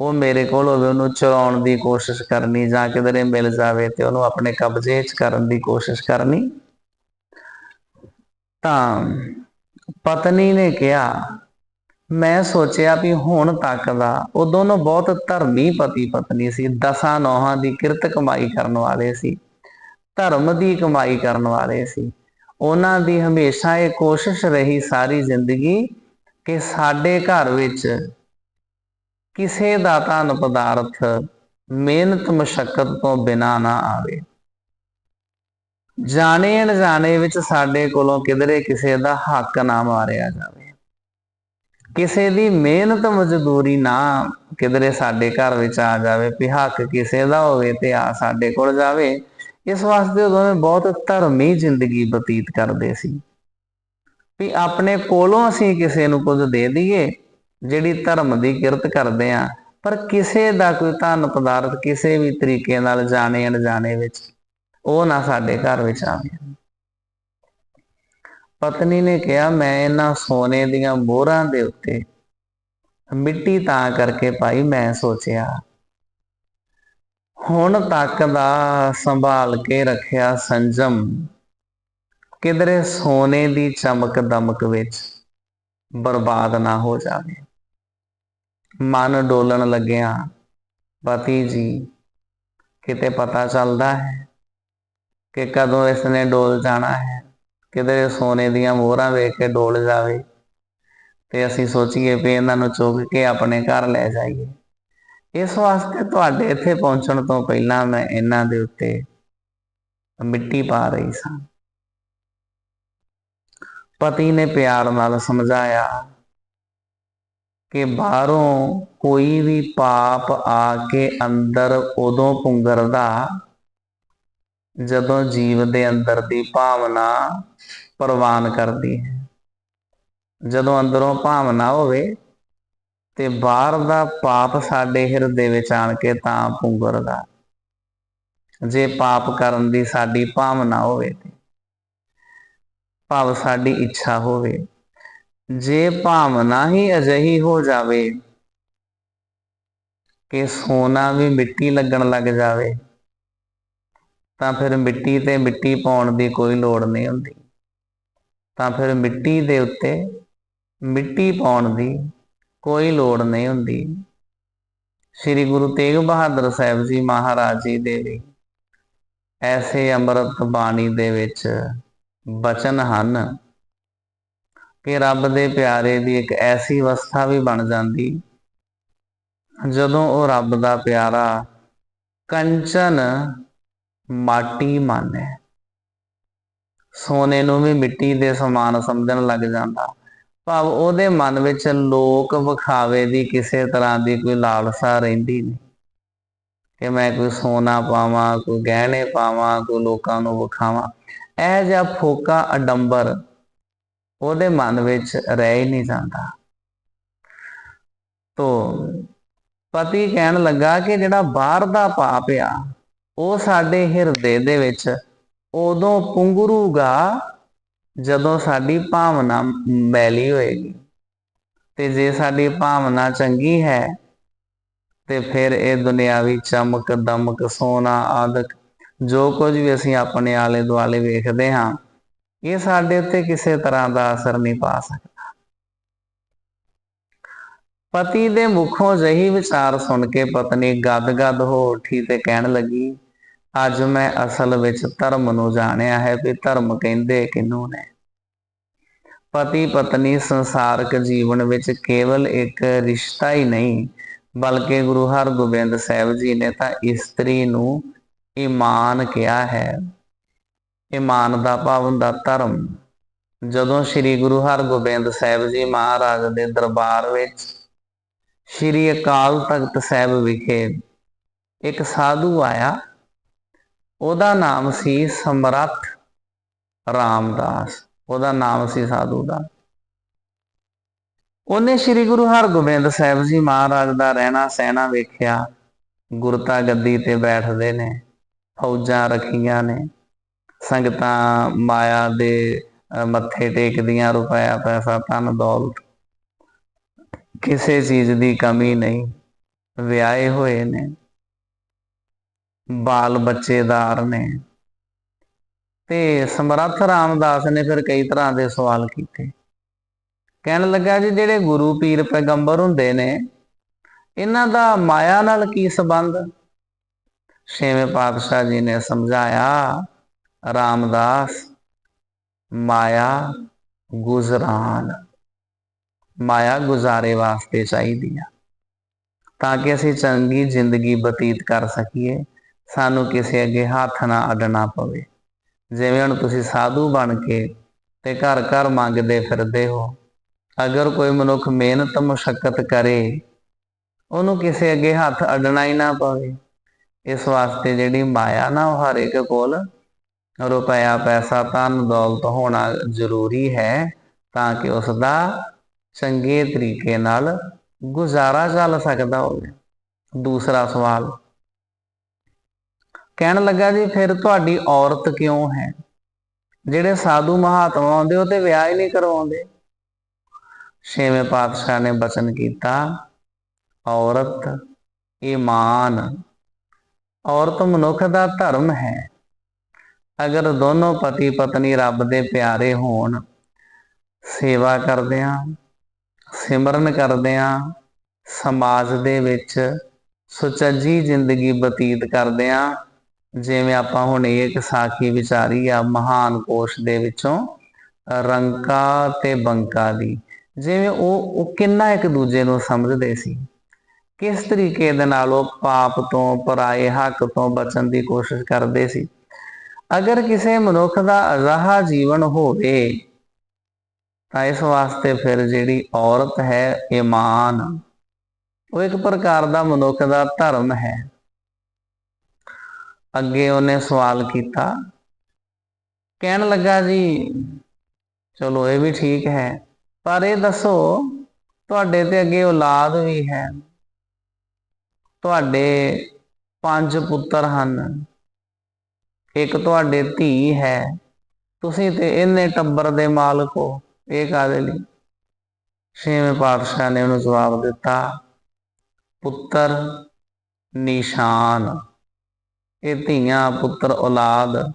ਉਹ ਮੇਰੇ ਕੋਲ ਹੋਵੇ, ਉਹਨੂੰ ਚਲਾਉਣ ਦੀ ਕੋਸ਼ਿਸ਼ ਕਰਨੀ ਜਾਂ ਕਿਧਰੇ ਮਿਲ ਜਾਵੇ ਤੇ ਉਹਨੂੰ ਆਪਣੇ ਕਬਜ਼ੇ 'ਚ ਕਰਨ ਦੀ ਕੋਸ਼ਿਸ਼ ਕਰਨੀ। ਤਾਂ ਪਤਨੀ ਨੇ ਕਿਹਾ, ਮੈਂ ਸੋਚਿਆ ਵੀ ਹੁਣ ਤੱਕ ਦਾ ਉਹ ਦੋਨੋਂ ਬਹੁਤ ਧਰਮੀ ਪਤੀ ਪਤਨੀ ਸੀ, ਦਸਾਂ ਨੋਹਾਂ ਦੀ ਕਿਰਤ ਕਮਾਈ ਕਰਨ ਵਾਲੇ ਸੀ, ਧਰਮ ਦੀ ਕਮਾਈ ਕਰਨ ਵਾਲੇ ਸੀ। ਉਹਨਾਂ ਦੀ ਹਮੇਸ਼ਾ ਇਹ ਕੋਸ਼ਿਸ਼ ਰਹੀ ਸਾਰੀ ਜ਼ਿੰਦਗੀ ਕਿ ਸਾਡੇ ਘਰ ਵਿੱਚ ਕਿਸੇ ਦਾ ਧਨ ਪਦਾਰਥ, ਮਿਹਨਤ, ਮਸ਼ਕਤ ਤੋਂ ਬਿਨਾ ਨਾ ਆਵੇ। ਜਾਣੇ ਅਣਜਾਣੇ ਵਿੱਚ ਸਾਡੇ ਕੋਲੋਂ ਕਿਧਰੇ ਕਿਸੇ ਦਾ ਹੱਕ ਨਾ ਮਾਰਿਆ ਜਾਵੇ। ਕਿਸੇ ਦੀ ਮਿਹਨਤ, ਮਜ਼ਦੂਰੀ ਨਾ ਕਿਧਰੇ ਸਾਡੇ ਘਰ ਵਿੱਚ ਆ ਜਾਵੇ, ਵੀ ਹੱਕ ਕਿਸੇ ਦਾ ਹੋਵੇ ਤੇ ਆ ਸਾਡੇ ਕੋਲ ਜਾਵੇ। ਇਸ ਵਾਸਤੇ ਉਹ ਦੋਵੇਂ ਬਹੁਤ ਧਰਮੀ ਜ਼ਿੰਦਗੀ ਬਤੀਤ ਕਰਦੇ ਸੀ। ਵੀ ਆਪਣੇ ਕੋਲੋਂ ਅਸੀਂ ਕਿਸੇ ਨੂੰ ਕੁਝ ਦੇ ਦਈਏ, ਜਿਹੜੀ ਧਰਮ ਦੀ ਕਿਰਤ ਕਰਦੇ ਆ ਪਰ ਕਿਸੇ ਦਾ ਕੋਈ ਧਨ ਪਦਾਰਥ ਕਿਸੇ ਵੀ ਤਰੀਕੇ ਨਾਲ ਜਾਣੇ ਅਣਜਾਣੇ ਵਿੱਚ, ਉਹ ਨਾ ਸਾਡੇ ਘਰ ਵਿੱਚ ਆਵੇ। ਪਤਨੀ ਨੇ ਕਿਹਾ, ਮੈਂ ਇਹਨਾਂ ਸੋਨੇ ਦੀਆਂ ਮੋਹਰਾਂ ਦੇ ਉੱਤੇ ਮਿੱਟੀ ਤਾਂ ਕਰਕੇ ਪਾਈ ਮੈਂ ਸੋਚਿਆ ਹੁਣ ਤੱਕ ਦਾ ਸੰਭਾਲ ਕੇ ਰੱਖਿਆ ਸੰਜਮ ਕਿਧਰੇ ਸੋਨੇ ਦੀ ਚਮਕ ਦਮਕ ਵਿੱਚ ਬਰਬਾਦ ਨਾ ਹੋ ਜਾਵੇ। ਮਨ ਡੋਲਣ ਲੱਗਿਆ। ਪਤੀ ਜੀ, ਕਿਤੇ ਪਤਾ ਚੱਲਦਾ ਹੈ ਕਿ ਕਦੋਂ ਇਸ ਨੇ ਡੋਲ ਜਾਣਾ ਹੈ? ਕਿਧਰੇ ਸੋਨੇ ਦੀਆਂ ਮੋਹਰਾਂ ਵੇਖ ਕੇ ਡੋਲ ਜਾਵੇ ਤੇ ਅਸੀਂ ਸੋਚੀਏ ਵੀ ਇਹਨਾਂ ਨੂੰ ਚੁੱਕ ਕੇ ਆਪਣੇ ਘਰ ਲੈ ਜਾਈਏ। ਇਸ ਵਾਸਤੇ ਤੁਹਾਡੇ ਇੱਥੇ ਪਹੁੰਚਣ ਤੋਂ ਪਹਿਲਾਂ ਮੈਂ ਇਹਨਾਂ ਦੇ ਉੱਤੇ ਮਿੱਟੀ ਪਾ ਰਹੀ ਸਾਂ। ਪਤੀ ਨੇ ਪਿਆਰ ਨਾਲ ਸਮਝਾਇਆ ਕਿ ਬਾਹਰੋਂ ਕੋਈ ਵੀ ਪਾਪ ਆ ਕੇ ਅੰਦਰ ਉਦੋਂ ਪੁੰਗਰਦਾ ਜਦੋਂ ਜੀਵ ਦੇ ਅੰਦਰ ਦੀ ਭਾਵਨਾ ਪ੍ਰਵਾਨ ਕਰਦੀ ਹੈ। ਜਦੋਂ ਅੰਦਰੋਂ ਭਾਵਨਾ ਹੋਵੇ ਤੇ ਬਾਹਰ ਦਾ ਪਾਪ ਸਾਡੇ ਹਿਰਦੇ ਵਿੱਚ ਆਣ ਕੇ ਤਾਂ ਪੁੰਗਰਦਾ। ਜੇ ਪਾਪ ਕਰਨ ਦੀ ਸਾਡੀ ਭਾਵਨਾ ਹੋਵੇ ਤੇ, ਭਾਵ ਸਾਡੀ ਇੱਛਾ ਹੋਵੇ, ਜੇ ਭਾਵਨਾ ਹੀ ਅਜਿਹੀ ਹੋ ਜਾਵੇ ਕਿ ਸੋਨਾ ਵੀ ਮਿੱਟੀ ਲੱਗਣ ਲੱਗ ਜਾਵੇ, ਤਾਂ ਫਿਰ ਮਿੱਟੀ ਤੇ ਮਿੱਟੀ ਪਾਉਣ ਦੀ ਕੋਈ ਲੋੜ ਨਹੀਂ ਹੁੰਦੀ। ਤਾਂ ਫਿਰ ਮਿੱਟੀ ਦੇ ਉੱਤੇ ਮਿੱਟੀ ਪਾਉਣ ਦੀ ਕੋਈ ਲੋੜ ਨਹੀਂ ਹੁੰਦੀ। ਸ੍ਰੀ ਗੁਰੂ ਤੇਗ ਬਹਾਦਰ ਸਾਹਿਬ ਜੀ ਮਹਾਰਾਜ ਜੀ ਦੇ ਵੀ ਐਸੇ ਅੰਮ੍ਰਿਤ ਬਾਣੀ ਦੇ ਵਿੱਚ ਬਚਨ ਹਨ ਕਿ ਰੱਬ ਦੇ ਪਿਆਰੇ ਦੀ ਇੱਕ ਐਸੀ ਅਵਸਥਾ ਵੀ ਬਣ ਜਾਂਦੀ, ਜਦੋਂ ਉਹ ਰੱਬ ਦਾ ਪਿਆਰਾ ਕੰਚਨ ਮਾਟੀ ਮੰਨੇ। ਸੋਨੇ ਨੂੰ ਵੀ ਮਿੱਟੀ ਦੇ ਸਮਾਨ ਸਮਝਣ ਲੱਗ ਜਾਂਦਾ। ਭਾਵ ਉਹਦੇ ਮਨ ਵਿੱਚ ਲੋਕ ਵਿਖਾਵੇ ਦੀ ਕਿਸੇ ਤਰ੍ਹਾਂ ਦੀ ਕੋਈ ਲਾਲਸਾ ਰਹਿੰਦੀ ਨਹੀਂ। ਕਿ ਮੈਂ ਕੋਈ ਸੋਨਾ ਪਾਵਾਂ, ਕੋਈ ਗਹਿਣੇ ਪਾਵਾਂ, ਕੋਈ ਲੋਕਾਂ ਨੂੰ ਵਿਖਾਵਾਂ। ਇਹ ਜਿਹਾ ਫੋਕਾ ਅਡੰਬਰ ਉਹਦੇ ਮਨ ਵਿੱਚ ਰਹਿ ਹੀ ਨਹੀਂ ਜਾਂਦਾ। ਤੋ ਪਤੀ ਕਹਿਣ ਲੱਗਾ ਕਿ ਜਿਹੜਾ ਬਾਹਰ ਦਾ ਪਾਪ ਆ, ਉਹ ਸਾਡੇ ਹਿਰਦੇ ਦੇ ਵਿੱਚ ਉਦੋਂ ਪੁੰਗਰੂਗਾ ਜਦੋਂ ਸਾਡੀ ਭਾਵਨਾ ਮੈਲੀ ਹੋਏਗੀ ਤੇ ਜੇ ਸਾਡੀ ਭਾਵਨਾ ਚੰਗੀ ਹੈ ਤੇ ਫਿਰ ਇਹ ਦੁਨਿਆਵੀ ਚਮਕ, ਦਮਕ, ਸੋਨਾ, ਆਦਿਕ ਜੋ ਕੁਝ ਵੀ ਅਸੀਂ ਆਪਣੇ ਆਲੇ ਦੁਆਲੇ ਵੇਖਦੇ ਹਾਂ, ਇਹ ਸਾਡੇ ਉੱਤੇ ਕਿਸੇ ਤਰ੍ਹਾਂ ਦਾ ਅਸਰ ਨਹੀਂ ਪਾ ਸਕਦਾ। ਪਤੀ ਦੇ ਮੁਖੋਂ ਜਹੀ ਵਿਚਾਰ ਸੁਣ ਕੇ ਪਤਨੀ ਗਦਗਦ ਹੋ ਉੱਠੀ ਤੇ ਕਹਿਣ ਲੱਗੀ ਅੱਜ ਮੈਂ ਅਸਲ ਵਿੱਚ ਧਰਮ ਨੂੰ ਜਾਣਿਆ ਹੈ ਵੀ ਧਰਮ ਕਹਿੰਦੇ ਕਿਨੂੰ ਨੇ? ਪਤੀ ਪਤਨੀ ਸੰਸਾਰਕ ਜੀਵਨ ਵਿੱਚ ਕੇਵਲ ਇੱਕ ਰਿਸ਼ਤਾ ਹੀ ਨਹੀਂ, ਬਲਕਿ ਗੁਰੂ ਹਰਗੋਬਿੰਦ ਸਾਹਿਬ ਜੀ ਨੇ ਤਾਂ ਇਸਤਰੀ ਨੂੰ ਇਮਾਨ ਕਿਹਾ ਹੈ। ਇਮਾਨ ਦਾ ਭਾਵ ਹੁੰਦਾ ਧਰਮ। ਜਦੋਂ ਸ੍ਰੀ ਗੁਰੂ ਹਰਗੋਬਿੰਦ ਸਾਹਿਬ ਜੀ ਮਹਾਰਾਜ ਦੇ ਦਰਬਾਰ ਵਿੱਚ ਸ੍ਰੀ ਅਕਾਲ ਤਖਤ ਸਾਹਿਬ ਵਿਖੇ ਇੱਕ ਸਾਧੂ ਆਇਆ ਉਹਦਾ ਨਾਮ ਸੀ ਸਮਰੱਥ ਰਾਮਦਾਸ, ਉਹਦਾ ਨਾਮ ਸੀ ਸਾਧੂ ਦਾ। ਉਹਨੇ ਸ੍ਰੀ ਗੁਰੂ ਹਰਗੋਬਿੰਦ ਸਾਹਿਬ ਜੀ ਮਹਾਰਾਜ ਦਾ ਰਹਿਣਾ ਸਹਿਣਾ ਵੇਖਿਆ ਗੁਰਤਾ ਗੱਦੀ ਤੇ ਬੈਠਦੇ ਨੇ, ਫੌਜਾਂ ਰੱਖੀਆਂ ਨੇ, ਸੰਗਤਾਂ ਮਾਇਆ ਦੇ ਮੱਥੇ ਟੇਕਦੀਆਂ, ਰੁਪਇਆ, ਪੈਸਾ, ਧਨ, ਦੌਲਤ। ਕਿਸੇ ਚੀਜ਼ ਦੀ ਕਮੀ ਨਹੀਂ, ਵਿਆਹੇ ਹੋਏ ਨੇ। ਬਾਲ ਬੱਚੇਦਾਰ ਨੇ। ਤੇ ਸਮਰੱਥ ਰਾਮਦਾਸ ਨੇ ਫਿਰ ਕਈ ਤਰ੍ਹਾਂ ਦੇ ਸਵਾਲ ਕੀਤੇ। ਕਹਿਣ ਲੱਗਾ ਜੀ, ਜਿਹੜੇ ਗੁਰੂ ਪੀਰ ਪੈਗੰਬਰ ਹੁੰਦੇ ਨੇ, ਇਹਨਾਂ ਦਾ ਮਾਇਆ ਨਾਲ ਕੀ ਸੰਬੰਧ? ਛੇਵੇਂ ਪਾਤਸ਼ਾਹ ਜੀ ਨੇ ਸਮਝਾਇਆ, ਰਾਮਦਾਸ, ਮਾਇਆ ਗੁਜ਼ਰਾਨ। ਮਾਇਆ ਗੁਜ਼ਾਰੇ ਵਾਸਤੇ ਚਾਹੀਦੀ ਆ ਤਾਂ ਕਿ ਅਸੀਂ ਚੰਗੀ ਜ਼ਿੰਦਗੀ ਬਤੀਤ ਕਰ ਸਕੀਏ। ਸਾਨੂੰ ਕਿਸੇ ਅੱਗੇ ਹੱਥ ਨਾ ਅੱਡਣਾ ਪਵੇ। ਜਿਵੇਂ ਹੁਣ ਤੁਸੀਂ ਸਾਧੂ ਬਣ ਕੇ ਤੇ ਘਰ ਘਰ ਮੰਗਦੇ ਫਿਰਦੇ ਹੋ, ਅਗਰ ਕੋਈ ਮਨੁੱਖ ਮਿਹਨਤ ਮੁਸ਼ਕਲ ਕਰੇ, ਉਹਨੂੰ ਕਿਸੇ ਅੱਗੇ ਹੱਥ ਅੱਡਣਾ ਹੀ ਨਾ ਪਵੇ, ਇਸ ਵਾਸਤੇ ਜਿਹੜੀ ਮਾਇਆ ਨਾ ਉਹ ਹਰ ਇੱਕ ਕੋਲ ਰੁਪਇਆ, ਪੈਸਾ, ਧਨ, ਦੌਲਤ ਹੋਣਾ ਜ਼ਰੂਰੀ ਹੈ ਤਾਂ ਕਿ ਉਸ ਦਾ ਚੰਗੇ ਤਰੀਕੇ ਨਾਲ ਗੁਜ਼ਾਰਾ ਚੱਲ ਸਕਦਾ ਹੋਵੇ। ਦੂਸਰਾ ਸਵਾਲ ਕਹਿਣ ਲੱਗਾ ਜੀ ਫਿਰ ਤੁਹਾਡੀ ਔਰਤ ਕਿਉਂ ਹੈ? ਜਿਹੜੇ ਸਾਧੂ ਮਹਾਤਮਾ ਆਉਂਦੇ ਉਹ ਤੇ ਵਿਆਹ ਹੀ ਨਹੀਂ ਕਰਵਾਉਂਦੇ। ਛੇਵੇਂ ਪਾਤਸ਼ਾਹ ਨੇ ਬਚਨ ਕੀਤਾ, ਔਰਤ ਈਮਾਨ ਔਰਤ ਮਨੁੱਖ ਦਾ ਧਰਮ ਹੈ। ਅਗਰ ਦੋਨੋਂ ਪਤੀ ਪਤਨੀ ਰੱਬ ਦੇ ਪਿਆਰੇ ਹੋਣ, ਸੇਵਾ ਕਰਦੇ ਆ ਸਿਮਰਨ ਕਰਦੇ ਆ ਸਮਾਜ ਦੇ ਵਿੱਚ ਸੁਚੱਜੀ ਜ਼ਿੰਦਗੀ ਬਤੀਤ ਕਰਦੇ ਆ ਜਿਵੇਂ ਆਪਾਂ ਹੁਣ ਇੱਕ ਸਾਖੀ ਵਿਚਾਰੀ ਆ ਮਹਾਨ ਕੋਸ਼ ਦੇ ਵਿੱਚੋਂ, ਰੰਕਾ ਤੇ ਬੰਕਾ ਦੀ। ਜਿਵੇਂ ਉਹ ਉਹ ਕਿੰਨਾ ਇੱਕ ਦੂਜੇ ਨੂੰ ਸਮਝਦੇ ਸੀ। ਕਿਸ ਤਰੀਕੇ ਦੇ ਨਾਲ ਉਹ ਪਾਪ ਤੋਂ, ਪਰਾਏ ਹੱਕ ਤੋਂ ਬਚਣ ਦੀ ਕੋਸ਼ਿਸ਼ ਕਰਦੇ ਸੀ। ਅਗਰ ਕਿਸੇ ਮਨੁੱਖ ਦਾ ਅਜਿਹਾ ਜੀਵਨ ਹੋਵੇ, ਤਾਂ ਇਸ ਵਾਸਤੇ ਫਿਰ ਜਿਹੜੀ ਔਰਤ ਹੈ ਈਮਾਨ ਉਹ ਇੱਕ ਪ੍ਰਕਾਰ ਦਾ ਮਨੁੱਖ ਦਾ ਧਰਮ ਹੈ। ਅੱਗੇ ਉਹਨੇ ਸਵਾਲ ਕੀਤਾ। ਕਹਿਣ ਲੱਗਾ ਜੀ, ਚਲੋ ਇਹ ਵੀ ਠੀਕ ਹੈ, ਪਰ ਇਹ ਦੱਸੋ, ਤੁਹਾਡੇ ਤੇ ਅੱਗੇ ਔਲਾਦ ਵੀ ਹੈ। ਤੁਹਾਡੇ ਪੰਜ ਪੁੱਤਰ ਹਨ। ਇੱਕ ਤੁਹਾਡੇ ਧੀ ਹੈ। ਤੁਸੀਂ ਤੇ ਇੰਨੇ ਟੱਬਰ ਦੇ ਮਾਲਕ ਹੋ। ਇਹ ਕਾਦੇ ਲਈ? ਛੇਵੇਂ ਪਾਤਸ਼ਾਹ ਨੇ ਉਹਨੂੰ ਜਵਾਬ ਦਿੱਤਾ, ਪੁੱਤਰ ਨਿਸ਼ਾਨ। ਇਹ ਧੀਆਂ, ਪੁੱਤਰ, ਔਲਾਦ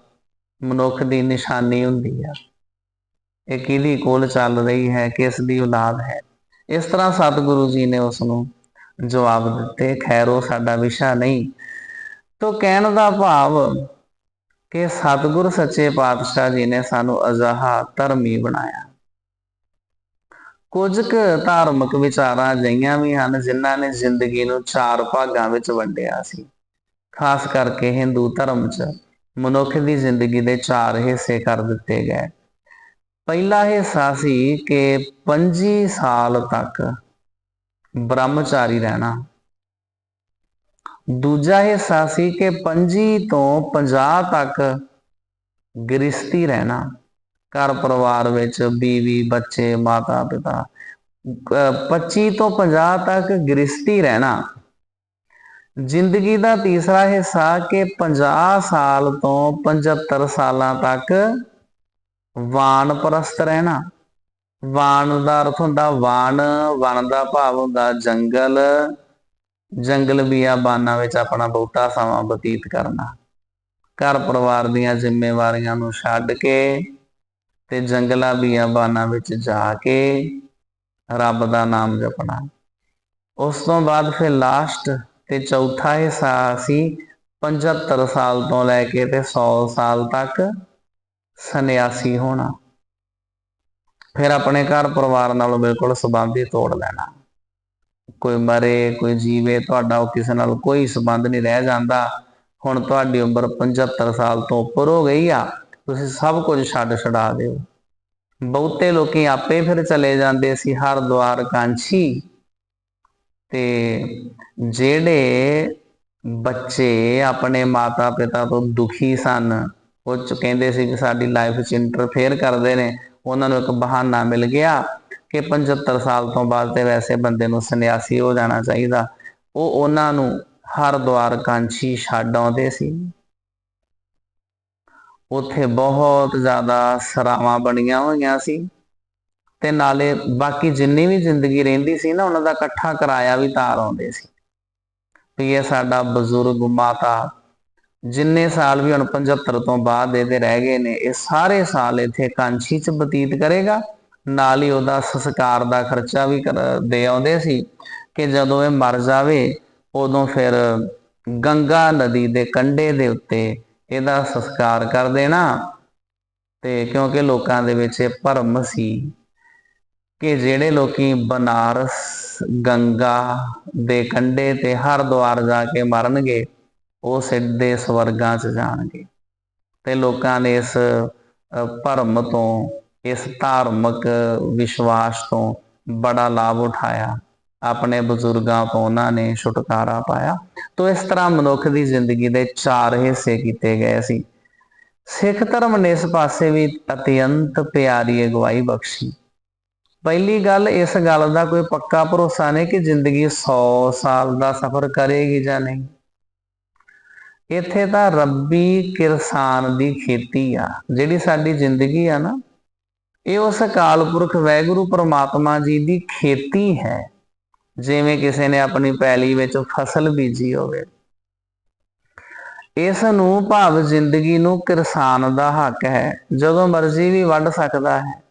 ਮਨੁੱਖ ਦੀ ਨਿਸ਼ਾਨੀ ਹੁੰਦੀ ਆ। ਇਹ ਕਿਹਦੀ ਕੋਲ ਚੱਲ ਰਹੀ ਹੈ, ਕਿਸ ਦੀ ਔਲਾਦ ਹੈ? ਇਸ ਤਰ੍ਹਾਂ ਸਤਿਗੁਰੂ ਜੀ ਨੇ ਉਸ ਨੂੰ ਜਵਾਬ ਦਿੱਤੇ, ਖੈਰ, ਉਹ ਸਾਡਾ ਵਿਸ਼ਾ ਨਹੀਂ। ਤੋਂ ਕਹਿਣ ਦਾ ਭਾਵ ਕਿ ਸਤਿਗੁਰ ਸੱਚੇ ਪਾਤਸ਼ਾਹ ਜੀ ਨੇ ਸਾਨੂੰ ਅਜ਼ਾਹਾ ਧਰਮੀ ਬਣਾਇਆ। ਕੁਝ ਕੁ ਧਾਰਮਿਕ ਵਿਚਾਰਾਂ ਜਈਆਂ ਵੀ ਹਨ ਜਿਨ੍ਹਾਂ ਨੇ ਜ਼ਿੰਦਗੀ ਨੂੰ ਚਾਰ ਭਾਗਾਂ ਵਿੱਚ ਵੰਡਿਆ ਸੀ। ਖਾਸ ਕਰਕੇ ਹਿੰਦੂ ਧਰਮ 'ਚ ਮਨੁੱਖ ਦੀ ਜ਼ਿੰਦਗੀ ਦੇ ਚਾਰ ਹਿੱਸੇ ਕਰ ਦਿੱਤੇ ਗਏ। ਪਹਿਲਾ ਹਿੱਸਾ ਸੀ ਕਿ 25 ਸਾਲ ਤੱਕ ਬ੍ਰਹਮਚਾਰੀ ਰਹਿਣਾ। ਦੂਜਾ ਹਿੱਸਾ ਸੀ ਕਿ 25 ਤੋਂ 50 ਤੱਕ ਗ੍ਰਸਤੀ ਰਹਿਣਾ। ਘਰ ਪਰਿਵਾਰ ਵਿੱਚ ਬੀਵੀ, ਬੱਚੇ ਮਾਤਾ ਪਿਤਾ 25 ਤੋਂ 50 ਤੱਕ ਗ੍ਰਸਤੀ ਰਹਿਣਾ। ਜ਼ਿੰਦਗੀ ਦਾ ਤੀਸਰਾ ਹਿੱਸਾ ਕਿ 50 ਸਾਲ ਤੋਂ 75 ਸਾਲਾਂ ਤੱਕ ਵਾਨ ਪ੍ਰਸਤ ਰਹਿਣਾ। ਵਾਨ ਦਾ ਅਰਥ ਹੁੰਦਾ ਵਾਨ ਵਣ ਦਾ ਭਾਵ ਹੁੰਦਾ ਜੰਗਲ। ਜੰਗਲ ਬਿਆਬਾਨਾਂ ਵਿੱਚ ਆਪਣਾ ਬਹੁਤਾ ਸਮਾਂ ਬਤੀਤ ਕਰਨਾ। ਘਰ ਪਰਿਵਾਰ ਦੀਆਂ ਜ਼ਿੰਮੇਵਾਰੀਆਂ ਨੂੰ ਛੱਡ ਕੇ ਤੇ ਜੰਗਲਾਂ ਬਿਆਬਾਨਾਂ ਵਿੱਚ ਜਾ ਕੇ ਰੱਬ ਦਾ ਨਾਮ ਜਪਣਾ। ਉਸ ਤੋਂ ਬਾਅਦ ਫਿਰ ਲਾਸਟ ਤੇ ਚੌਥਾ ਹਿੱਸਾ ਸੀ 75 ਸਾਲ ਤੋਂ ਲੈ ਕੇ ਤੇ 100 ਸਾਲ ਤੱਕ ਸੰਨਿਆਸੀ ਹੋਣਾ। ਫਿਰ ਆਪਣੇ ਘਰ ਪਰਿਵਾਰ ਨਾਲ ਬਿਲਕੁਲ ਸੰਬੰਧ ਹੀ ਤੋੜ ਲੈਣਾ। ਕੋਈ ਮਰੇ, ਕੋਈ ਜੀਵੇ, ਤੁਹਾਡਾ ਉਹ ਕਿਸੇ ਨਾਲ ਕੋਈ ਸੰਬੰਧ ਨਹੀਂ ਰਹਿ ਜਾਂਦਾ। ਹੁਣ ਤੁਹਾਡੀ ਉਮਰ 75 ਸਾਲ ਤੋਂ ਉੱਪਰ ਹੋ ਗਈ ਆ, ਤੁਸੀਂ ਸਭ ਕੁਝ ਛੱਡ ਛਡਾ ਦਿਓ। ਬਹੁਤੇ ਲੋਕੀ ਆਪੇ ਫਿਰ ਚਲੇ ਜਾਂਦੇ ਸੀ, ਹਰਦੁਆਰ ਕਾਂਛੀ। ਤੇ ਜਿਹੜੇ ਬੱਚੇ ਆਪਣੇ ਮਾਤਾ ਪਿਤਾ ਤੋਂ ਦੁਖੀ ਸਨ, ਉਹ ਚ ਕਹਿੰਦੇ ਸੀ ਕਿ ਸਾਡੀ ਲਾਈਫ 'ਚ ਇੰਟਰਫੇਅਰ ਕਰਦੇ ਨੇ, ਉਹਨਾਂ ਨੂੰ ਇੱਕ ਬਹਾਨਾ ਮਿਲ ਗਿਆ ਕਿ 75 ਸਾਲ ਤੋਂ ਬਾਅਦ ਤੇ ਵੈਸੇ ਬੰਦੇ ਨੂੰ ਸੰਨਿਆਸੀ ਹੋ ਜਾਣਾ ਚਾਹੀਦਾ। ਉਹ ਉਹਨਾਂ ਨੂੰ ਹਰਦੁਆਰ ਕਾਂਛੀ ਛੱਡ ਆਉਂਦੇ ਸੀ। ਉੱਥੇ ਬਹੁਤ ਜ਼ਿਆਦਾ ਸਰਾਵਾਂ ਬਣੀਆਂ ਹੋਈਆਂ ਸੀ। ਤੇ ਨਾਲੇ ਬਾਕੀ ਜਿੰਨੀ ਵੀ ਜ਼ਿੰਦਗੀ ਰਹਿੰਦੀ ਸੀ ਨਾ, ਉਹਨਾਂ ਦਾ ਇਕੱਠਾ ਕਿਰਾਇਆ ਵੀ ਤਾਰ ਆਉਂਦੇ ਸੀ। ਵੀ ਇਹ ਸਾਡਾ ਬਜ਼ੁਰਗ ਮਾਤਾ, ਜਿੰਨੇ ਸਾਲ ਵੀ ਹੁਣ 75 ਤੋਂ ਬਾਅਦ ਇਹਦੇ ਰਹਿ ਗਏ ਨੇ, ਇਹ ਸਾਰੇ ਸਾਲ ਇੱਥੇ ਕਾਂਛੀ 'ਚ ਬਤੀਤ ਕਰੇਗਾ। ਨਾਲ ਹੀ ਉਹਦਾ ਸੰਸਕਾਰ ਦਾ ਖਰਚਾ ਵੀ ਦੇ ਆਉਂਦੇ ਸੀ ਕਿ ਜਦੋਂ ਇਹ ਮਰ ਜਾਵੇ, ਉਦੋਂ ਫਿਰ ਗੰਗਾ ਨਦੀ ਦੇ ਕੰਢੇ ਦੇ ਉੱਤੇ ਇਹਦਾ ਸੰਸਕਾਰ ਕਰ ਦੇਣਾ। ਤੇ ਕਿਉਂਕਿ ਲੋਕਾਂ ਦੇ ਵਿੱਚ ਇਹ ਭਰਮ ਸੀ ਕਿ ਜਿਹੜੇ ਲੋਕੀ ਬਨਾਰਸ, ਗੰਗਾ ਦੇ ਕੰਢੇ ਤੇ ਹਰਦੁਆਰ ਜਾ ਕੇ ਮਰਨਗੇ, ਉਹ ਸਿੱਧੇ ਸਵਰਗਾਂ 'ਚ ਜਾਣਗੇ। ਤੇ ਲੋਕਾਂ ਨੇ ਇਸ ਭਰਮ ਤੋਂ, ਇਸ ਧਾਰਮਿਕ ਵਿਸ਼ਵਾਸ ਤੋਂ ਬੜਾ ਲਾਭ ਉਠਾਇਆ। ਆਪਣੇ ਬਜ਼ੁਰਗਾਂ ਤੋਂ ਉਹਨਾਂ ਨੇ ਛੁਟਕਾਰਾ ਪਾਇਆ। ਤੋਂ ਇਸ ਤਰ੍ਹਾਂ ਮਨੁੱਖ ਦੀ ਜ਼ਿੰਦਗੀ ਦੇ ਚਾਰ ਹਿੱਸੇ ਕੀਤੇ ਗਏ ਸੀ। ਸਿੱਖ ਧਰਮ ਨੇ ਇਸ ਪਾਸੇ ਵੀ ਅਤਿਅੰਤ ਪਿਆਰੀ ਅਗਵਾਈ ਬਖਸ਼ੀ। ਪਹਿਲੀ ਗੱਲ ਇਸ ਗੱਲ ਦਾ ਕੋਈ ਪੱਕਾ ਭਰੋਸਾ ਨਹੀਂ ਕਿ ਜ਼ਿੰਦਗੀ 100 ਸਾਲ ਦਾ ਸਫ਼ਰ ਕਰੇਗੀ ਜਾਂ ਨਹੀਂ। ਇੱਥੇ ਤਾਂ ਰੱਬੀ ਕਿਰਸਾਨ ਦੀ ਖੇਤੀ ਆ, ਜਿਹੜੀ ਸਾਡੀ ਜ਼ਿੰਦਗੀ ਆ ਨਾ, ਇਹ ਉਸ ਅਕਾਲ ਪੁਰਖ ਵੈਗੁਰੂ ਪ੍ਰਮਾਤਮਾ ਜੀ ਦੀ ਖੇਤੀ ਹੈ, ਜਿਵੇਂ ਕਿਸੇ ਨੇ ਆਪਣੀ ਪੈਲੀ ਵਿੱਚ ਫਸਲ ਬੀਜੀ ਹੋਵੇ। ਇਸ ਨੂੰ ਭਾਵ ਜ਼ਿੰਦਗੀ ਨੂੰ ਕਿਰਸਾਨ ਦਾ ਹੱਕ ਹੈ, ਜਦੋਂ ਮਰਜ਼ੀ ਵੀ ਵੱਢ ਸਕਦਾ ਹੈ।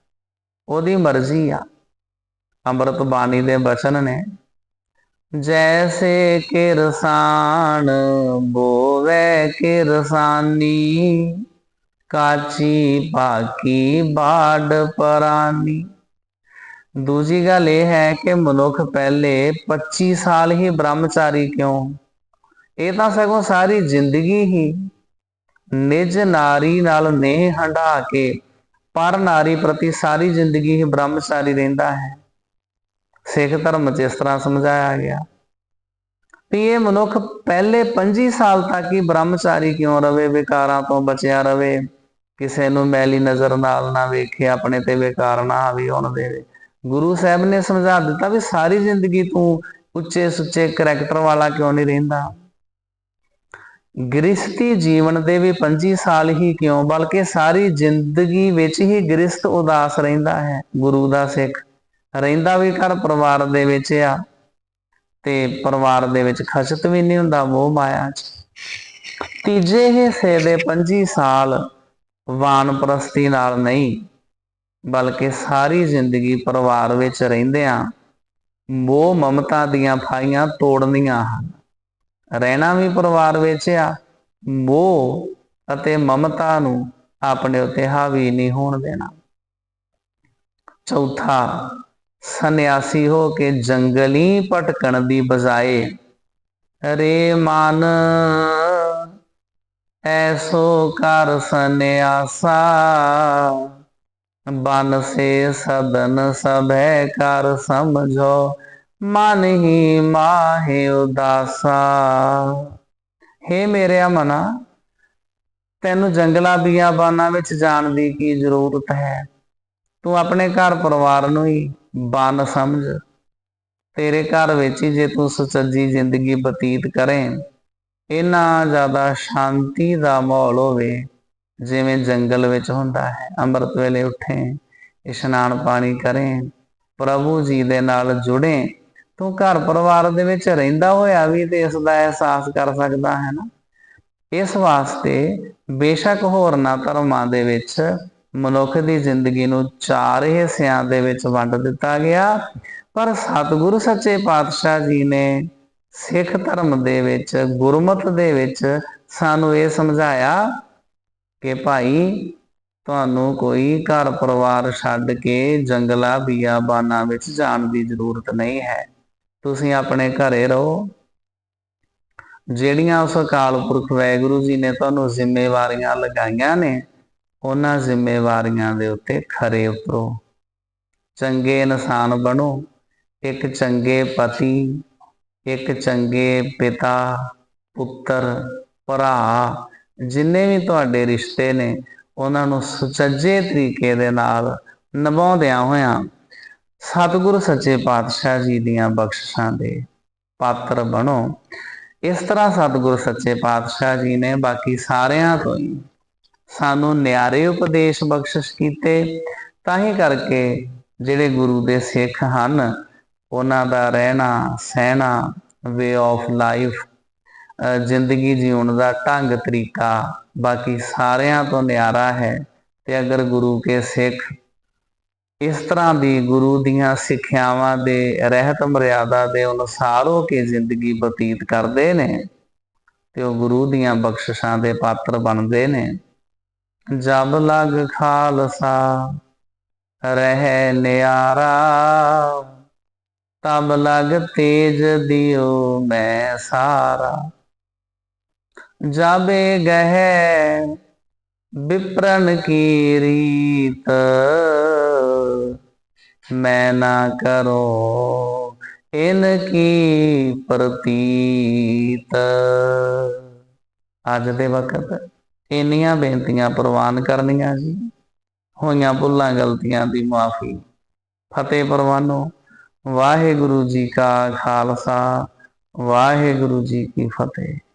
ਉਹਦੀ ਮਰਜ਼ੀ ਆ। ਅੰਮ੍ਰਿਤ ਬਾਣੀ ਦੇ ਬਚਨ ਨੇ, ਜੈਸੇ ਕਿਰਸਾਨ ਬੋਵੇ ਕਿਰਸਾਨੀ, ਕਾਚੀ ਪਾਕੀ ਬਾੜ ਪਰਾਨੀ। ਦੂਜੀ ਗੱਲ ਇਹ ਹੈ ਕਿ ਮਨੁੱਖ ਪਹਿਲੇ 25 ਸਾਲ ਹੀ ਬ੍ਰਹਮਚਾਰੀ ਕਿਉਂ? ਇਹ ਤਾਂ ਸਗੋਂ ਸਾਰੀ ਜ਼ਿੰਦਗੀ ਹੀ ਨਿਜ ਨਾਰੀ ਨਾਲ ਨੇ ਹੰਡਾ ਕੇ ਪਰ ਨਾਰੀ ਪ੍ਰਤੀ ਸਾਰੀ ਜ਼ਿੰਦਗੀ ਹੀ ਬ੍ਰਹਮਚਾਰੀ ਰਹਿੰਦਾ ਹੈ। ਸਿੱਖ ਧਰਮ 'ਚ ਇਸ ਤਰ੍ਹਾਂ ਸਮਝਾਇਆ ਗਿਆ। ਵੀ ਇਹ ਮਨੁੱਖ ਪਹਿਲੇ 25 ਸਾਲ ਤੱਕ ਹੀ ਬ੍ਰਹਮਚਾਰੀ ਕਿਉਂ ਰਵੇ, ਵਿਕਾਰਾਂ ਤੋਂ ਬਚਿਆ ਰਵੇ। ਕਿਸੇ ਨੂੰ ਮੈਲੀ ਨਜ਼ਰ ਨਾਲ ਨਾ ਵੇਖੇ, ਆਪਣੇ ਤੇ ਵਿਕਾਰ ਨਾ ਆਵੇ ਉਹਨਾਂ ਦੇਵੇ। ਗੁਰੂ ਸਾਹਿਬ ਨੇ ਸਮਝਾ ਦਿੱਤਾ ਵੀ ਸਾਰੀ ਜ਼ਿੰਦਗੀ ਤੂੰ ਉੱਚੇ ਸੁੱਚੇ ਕਰੈਕਟਰ ਵਾਲਾ ਕਿਉਂ ਨਹੀਂ ਰਹਿੰਦਾ? ਗ੍ਰਸਤੀ ਜੀਵਨ ਦੇ ਵੀ 25 ਸਾਲ ਹੀ ਕਿਉਂ? ਬਲਕਿ ਸਾਰੀ ਜ਼ਿੰਦਗੀ ਵਿੱਚ ਹੀ ਗ੍ਰਸਤ ਉਦਾਸ ਰਹਿੰਦਾ ਹੈ, ਗੁਰੂ ਦਾ ਸਿੱਖ। ਰਹਿੰਦਾ ਵੀ ਘਰ ਪਰਿਵਾਰ ਦੇ ਵਿੱਚ ਆ, ਤੇ ਪਰਿਵਾਰ ਦੇ ਵਿੱਚ ਖਚਤ ਵੀ ਨਹੀਂ ਹੁੰਦਾ, ਮੋਹ ਮਾਇਆ 'ਚ। ਤੀਜੇ ਹਿੱਸੇ ਦੇ 25 ਸਾਲ ਵਾਨ ਪ੍ਰਸਤੀ ਨਾਲ ਨਹੀਂ, ਬਲਕਿ ਸਾਰੀ ਜ਼ਿੰਦਗੀ ਪਰਿਵਾਰ ਵਿੱਚ ਰਹਿੰਦੇ ਆ ਮੋਹ ਮਮਤਾ ਦੀਆਂ ਫਾਈਆਂ ਤੋੜਨੀਆਂ ਹਨ। ਰਹਿਣਾ ਵੀ ਪਰਿਵਾਰ ਵਿੱਚ ਆ, ਮੋਹ ਅਤੇ ਮਮਤਾ ਨੂੰ ਆਪਣੇ ਉੱਤੇ ਹਾਵੀ ਨਹੀਂ ਹੋਣ ਦੇਣਾ। ਚੌਥਾ, ਸੰਨਿਆਸੀ ਹੋ ਕੇ ਜੰਗਲੀ ਭਟਕਣ ਦੀ ਬਜਾਏ ਅਰੇ ਮਨ, ਐਸੋ ਕਰ ਸੰਨਿਆਸਾ, ਬਨ ਸੇ ਸਦਨ ਸਭੈ ਕਰ ਸਮਝੋ। ਮਨ ਹੀ ਮਾਹੇ ਉਦਾਸਾ। ਹੇ ਮੇਰੇ ਮਨਾ ਤੈਨੂੰ ਜੰਗਲਾਂ ਬਾਨਾਂ ਵਿੱਚ ਜਾਣ ਦੀ ਕੀ ਜ਼ਰੂਰਤ ਹੈ? ਤੂੰ ਆਪਣੇ ਘਰ ਪਰਿਵਾਰ ਨੂੰ ਹੀ ਬਨ ਸਮਝ। ਤੇਰੇ ਘਰ ਵਿੱਚ ਹੀ ਜੇ ਤੂੰ ਸੁਚੱਜੀ ਜ਼ਿੰਦਗੀ ਬਤੀਤ ਕਰੇ, ਇਨਾ ਜ਼ਿਆਦਾ ਸ਼ਾਂਤੀ ਦਾ ਮਾਹੌਲ ਹੋਵੇ, ਜਿਵੇਂ ਜੰਗਲ ਵਿੱਚ ਹੁੰਦਾ ਹੈ। ਅੰਮ੍ਰਿਤ ਵੇਲੇ ਉੱਠੇ, ਇਸ਼ਨਾਨ ਪਾਣੀ ਕਰੇ, ਪ੍ਰਭੂ ਜੀ ਦੇ ਨਾਲ ਜੁੜੇ ਤੂੰ ਘਰ ਪਰਿਵਾਰ ਦੇ ਵਿੱਚ ਰਹਿੰਦਾ ਹੋਇਆ ਵੀ ਤੇ ਇਸ ਦਾ ਅਹਿਸਾਸ ਕਰ ਸਕਦਾ ਹੈ ਨਾ। ਇਸ ਵਾਸਤੇ ਬੇਸ਼ੱਕ ਹੋਰਨਾਂ ਧਰਮਾਂ ਦੇ ਵਿੱਚ ਮਨੁੱਖ ਦੀ ਜ਼ਿੰਦਗੀ ਨੂੰ ਚਾਰ ਹਿੱਸਿਆਂ ਦੇ ਵਿੱਚ ਵੰਡ ਦਿੱਤਾ ਗਿਆ। ਪਰ ਸਤਿਗੁਰੂ ਸੱਚੇ ਪਾਤਸ਼ਾਹ ਜੀ ਨੇ ਸਿੱਖ ਧਰਮ ਦੇ ਵਿੱਚ, ਗੁਰਮਤ ਦੇ ਵਿੱਚ ਸਾਨੂੰ ਇਹ ਸਮਝਾਇਆ ਕਿ ਭਾਈ, ਤੁਹਾਨੂੰ ਕੋਈ ਘਰ ਪਰਿਵਾਰ ਛੱਡ ਕੇ ਜੰਗਲਾ, ਬੀਆਬਾਨਾਂ ਵਿੱਚ ਜਾਣ ਦੀ ਜ਼ਰੂਰਤ ਨਹੀਂ ਹੈ। ਤੁਸੀਂ ਆਪਣੇ ਘਰੇ ਰਹੋ। ਜਿਹੜੀਆਂ ਉਸ ਅਕਾਲ ਪੁਰਖ ਵਾਹਿਗੁਰੂ ਜੀ ਨੇ ਤੁਹਾਨੂੰ ਜ਼ਿੰਮੇਵਾਰੀਆਂ ਲਗਾਈਆਂ ਨੇ, ਉਹਨਾਂ ਜ਼ਿੰਮੇਵਾਰੀਆਂ ਦੇ ਉੱਤੇ ਖਰੇ ਉਤਰੋ। ਚੰਗੇ ਇਨਸਾਨ ਬਣੋ। ਇੱਕ ਚੰਗੇ ਪਤੀ, ਇੱਕ ਚੰਗੇ ਪਿਤਾ, ਪੁੱਤਰ, ਭਰਾ, ਜਿੰਨੇ ਵੀ ਤੁਹਾਡੇ ਰਿਸ਼ਤੇ ਨੇ, ਉਹਨਾਂ ਨੂੰ ਸੁਚੱਜੇ ਤਰੀਕੇ ਦੇ ਨਾਲ ਨਿਭਾਉਂਦਿਆਂ ਹੋਇਆਂ ਸਤਿਗੁਰੂ ਸੱਚੇ ਪਾਤਸ਼ਾਹ ਜੀ ਦੀਆਂ ਬਖਸ਼ਿਸ਼ਾਂ ਦੇ ਪਾਤਰ ਬਣੋ। ਇਸ ਤਰ੍ਹਾਂ ਸਤਿਗੁਰੂ ਸੱਚੇ ਪਾਤਸ਼ਾਹ ਜੀ ਨੇ ਬਾਕੀ ਸਾਰਿਆਂ ਤੋਂ ਹੀ ਸਾਨੂੰ ਨਿਆਰੇ ਉਪਦੇਸ਼ ਬਖਸ਼ਿਸ਼ ਕੀਤੇ। ਤਾਂ ਹੀ ਕਰਕੇ ਜਿਹੜੇ ਗੁਰੂ ਦੇ ਸਿੱਖ ਹਨ, ਉਹਨਾਂ ਦਾ ਰਹਿਣਾ, ਸਹਿਣਾ ਵੇ ਆਫ ਲਾਈਫ ਜ਼ਿੰਦਗੀ ਜਿਉਣ ਦਾ ਢੰਗ ਤਰੀਕਾ ਬਾਕੀ ਸਾਰਿਆਂ ਤੋਂ ਨਿਆਰਾ ਹੈ। ਤੇ ਅਗਰ ਗੁਰੂ ਕੇ ਸਿੱਖ ਇਸ ਤਰ੍ਹਾਂ ਦੀ ਗੁਰੂ ਦੀਆਂ ਸਿੱਖਿਆਵਾਂ ਦੇ ਰਹਿਤ ਮਰਿਆਦਾ ਦੇ ਅਨੁਸਾਰ ਹੋ ਕੇ ਜ਼ਿੰਦਗੀ ਬਤੀਤ ਕਰਦੇ ਨੇ ਤੇ ਉਹ ਗੁਰੂ ਦੀਆਂ ਬਖਸ਼ਿਸ਼ਾਂ ਦੇ ਪਾਤਰ ਬਣਦੇ ਨੇ। ਜਬ ਲਗ ਖਾਲਸਾ ਰਹਿ ਨਿਆਰਾ, ਤਬ ਲਗ ਤੇਜ ਦਿਓ ਮੈਂ ਸਾਰਾ। ਜਾਬੇ ਗਹਿ ਵਿਪਰਨ ਕੀ ਰੀਤ? ਮੈਂ ਨਾ ਕਰੋ ਇਨ ਕੀ ਪ੍ਰਤੀਤ। ਅੱਜ ਦੇ ਵਕਤ ਇੰਨੀਆਂ ਬੇਨਤੀਆਂ ਪ੍ਰਵਾਨ ਕਰਨੀਆਂ ਜੀ। ਹੋਈਆਂ ਭੁੱਲਾਂ ਗਲਤੀਆਂ ਦੀ ਮਾਫੀ। ਫਤਿਹ ਪ੍ਰਵਾਨੋ, ਵਾਹਿਗੁਰੂ ਜੀ ਕਾ ਖਾਲਸਾ, ਵਾਹਿਗੁਰੂ ਜੀ ਕੀ ਫਤਿਹ।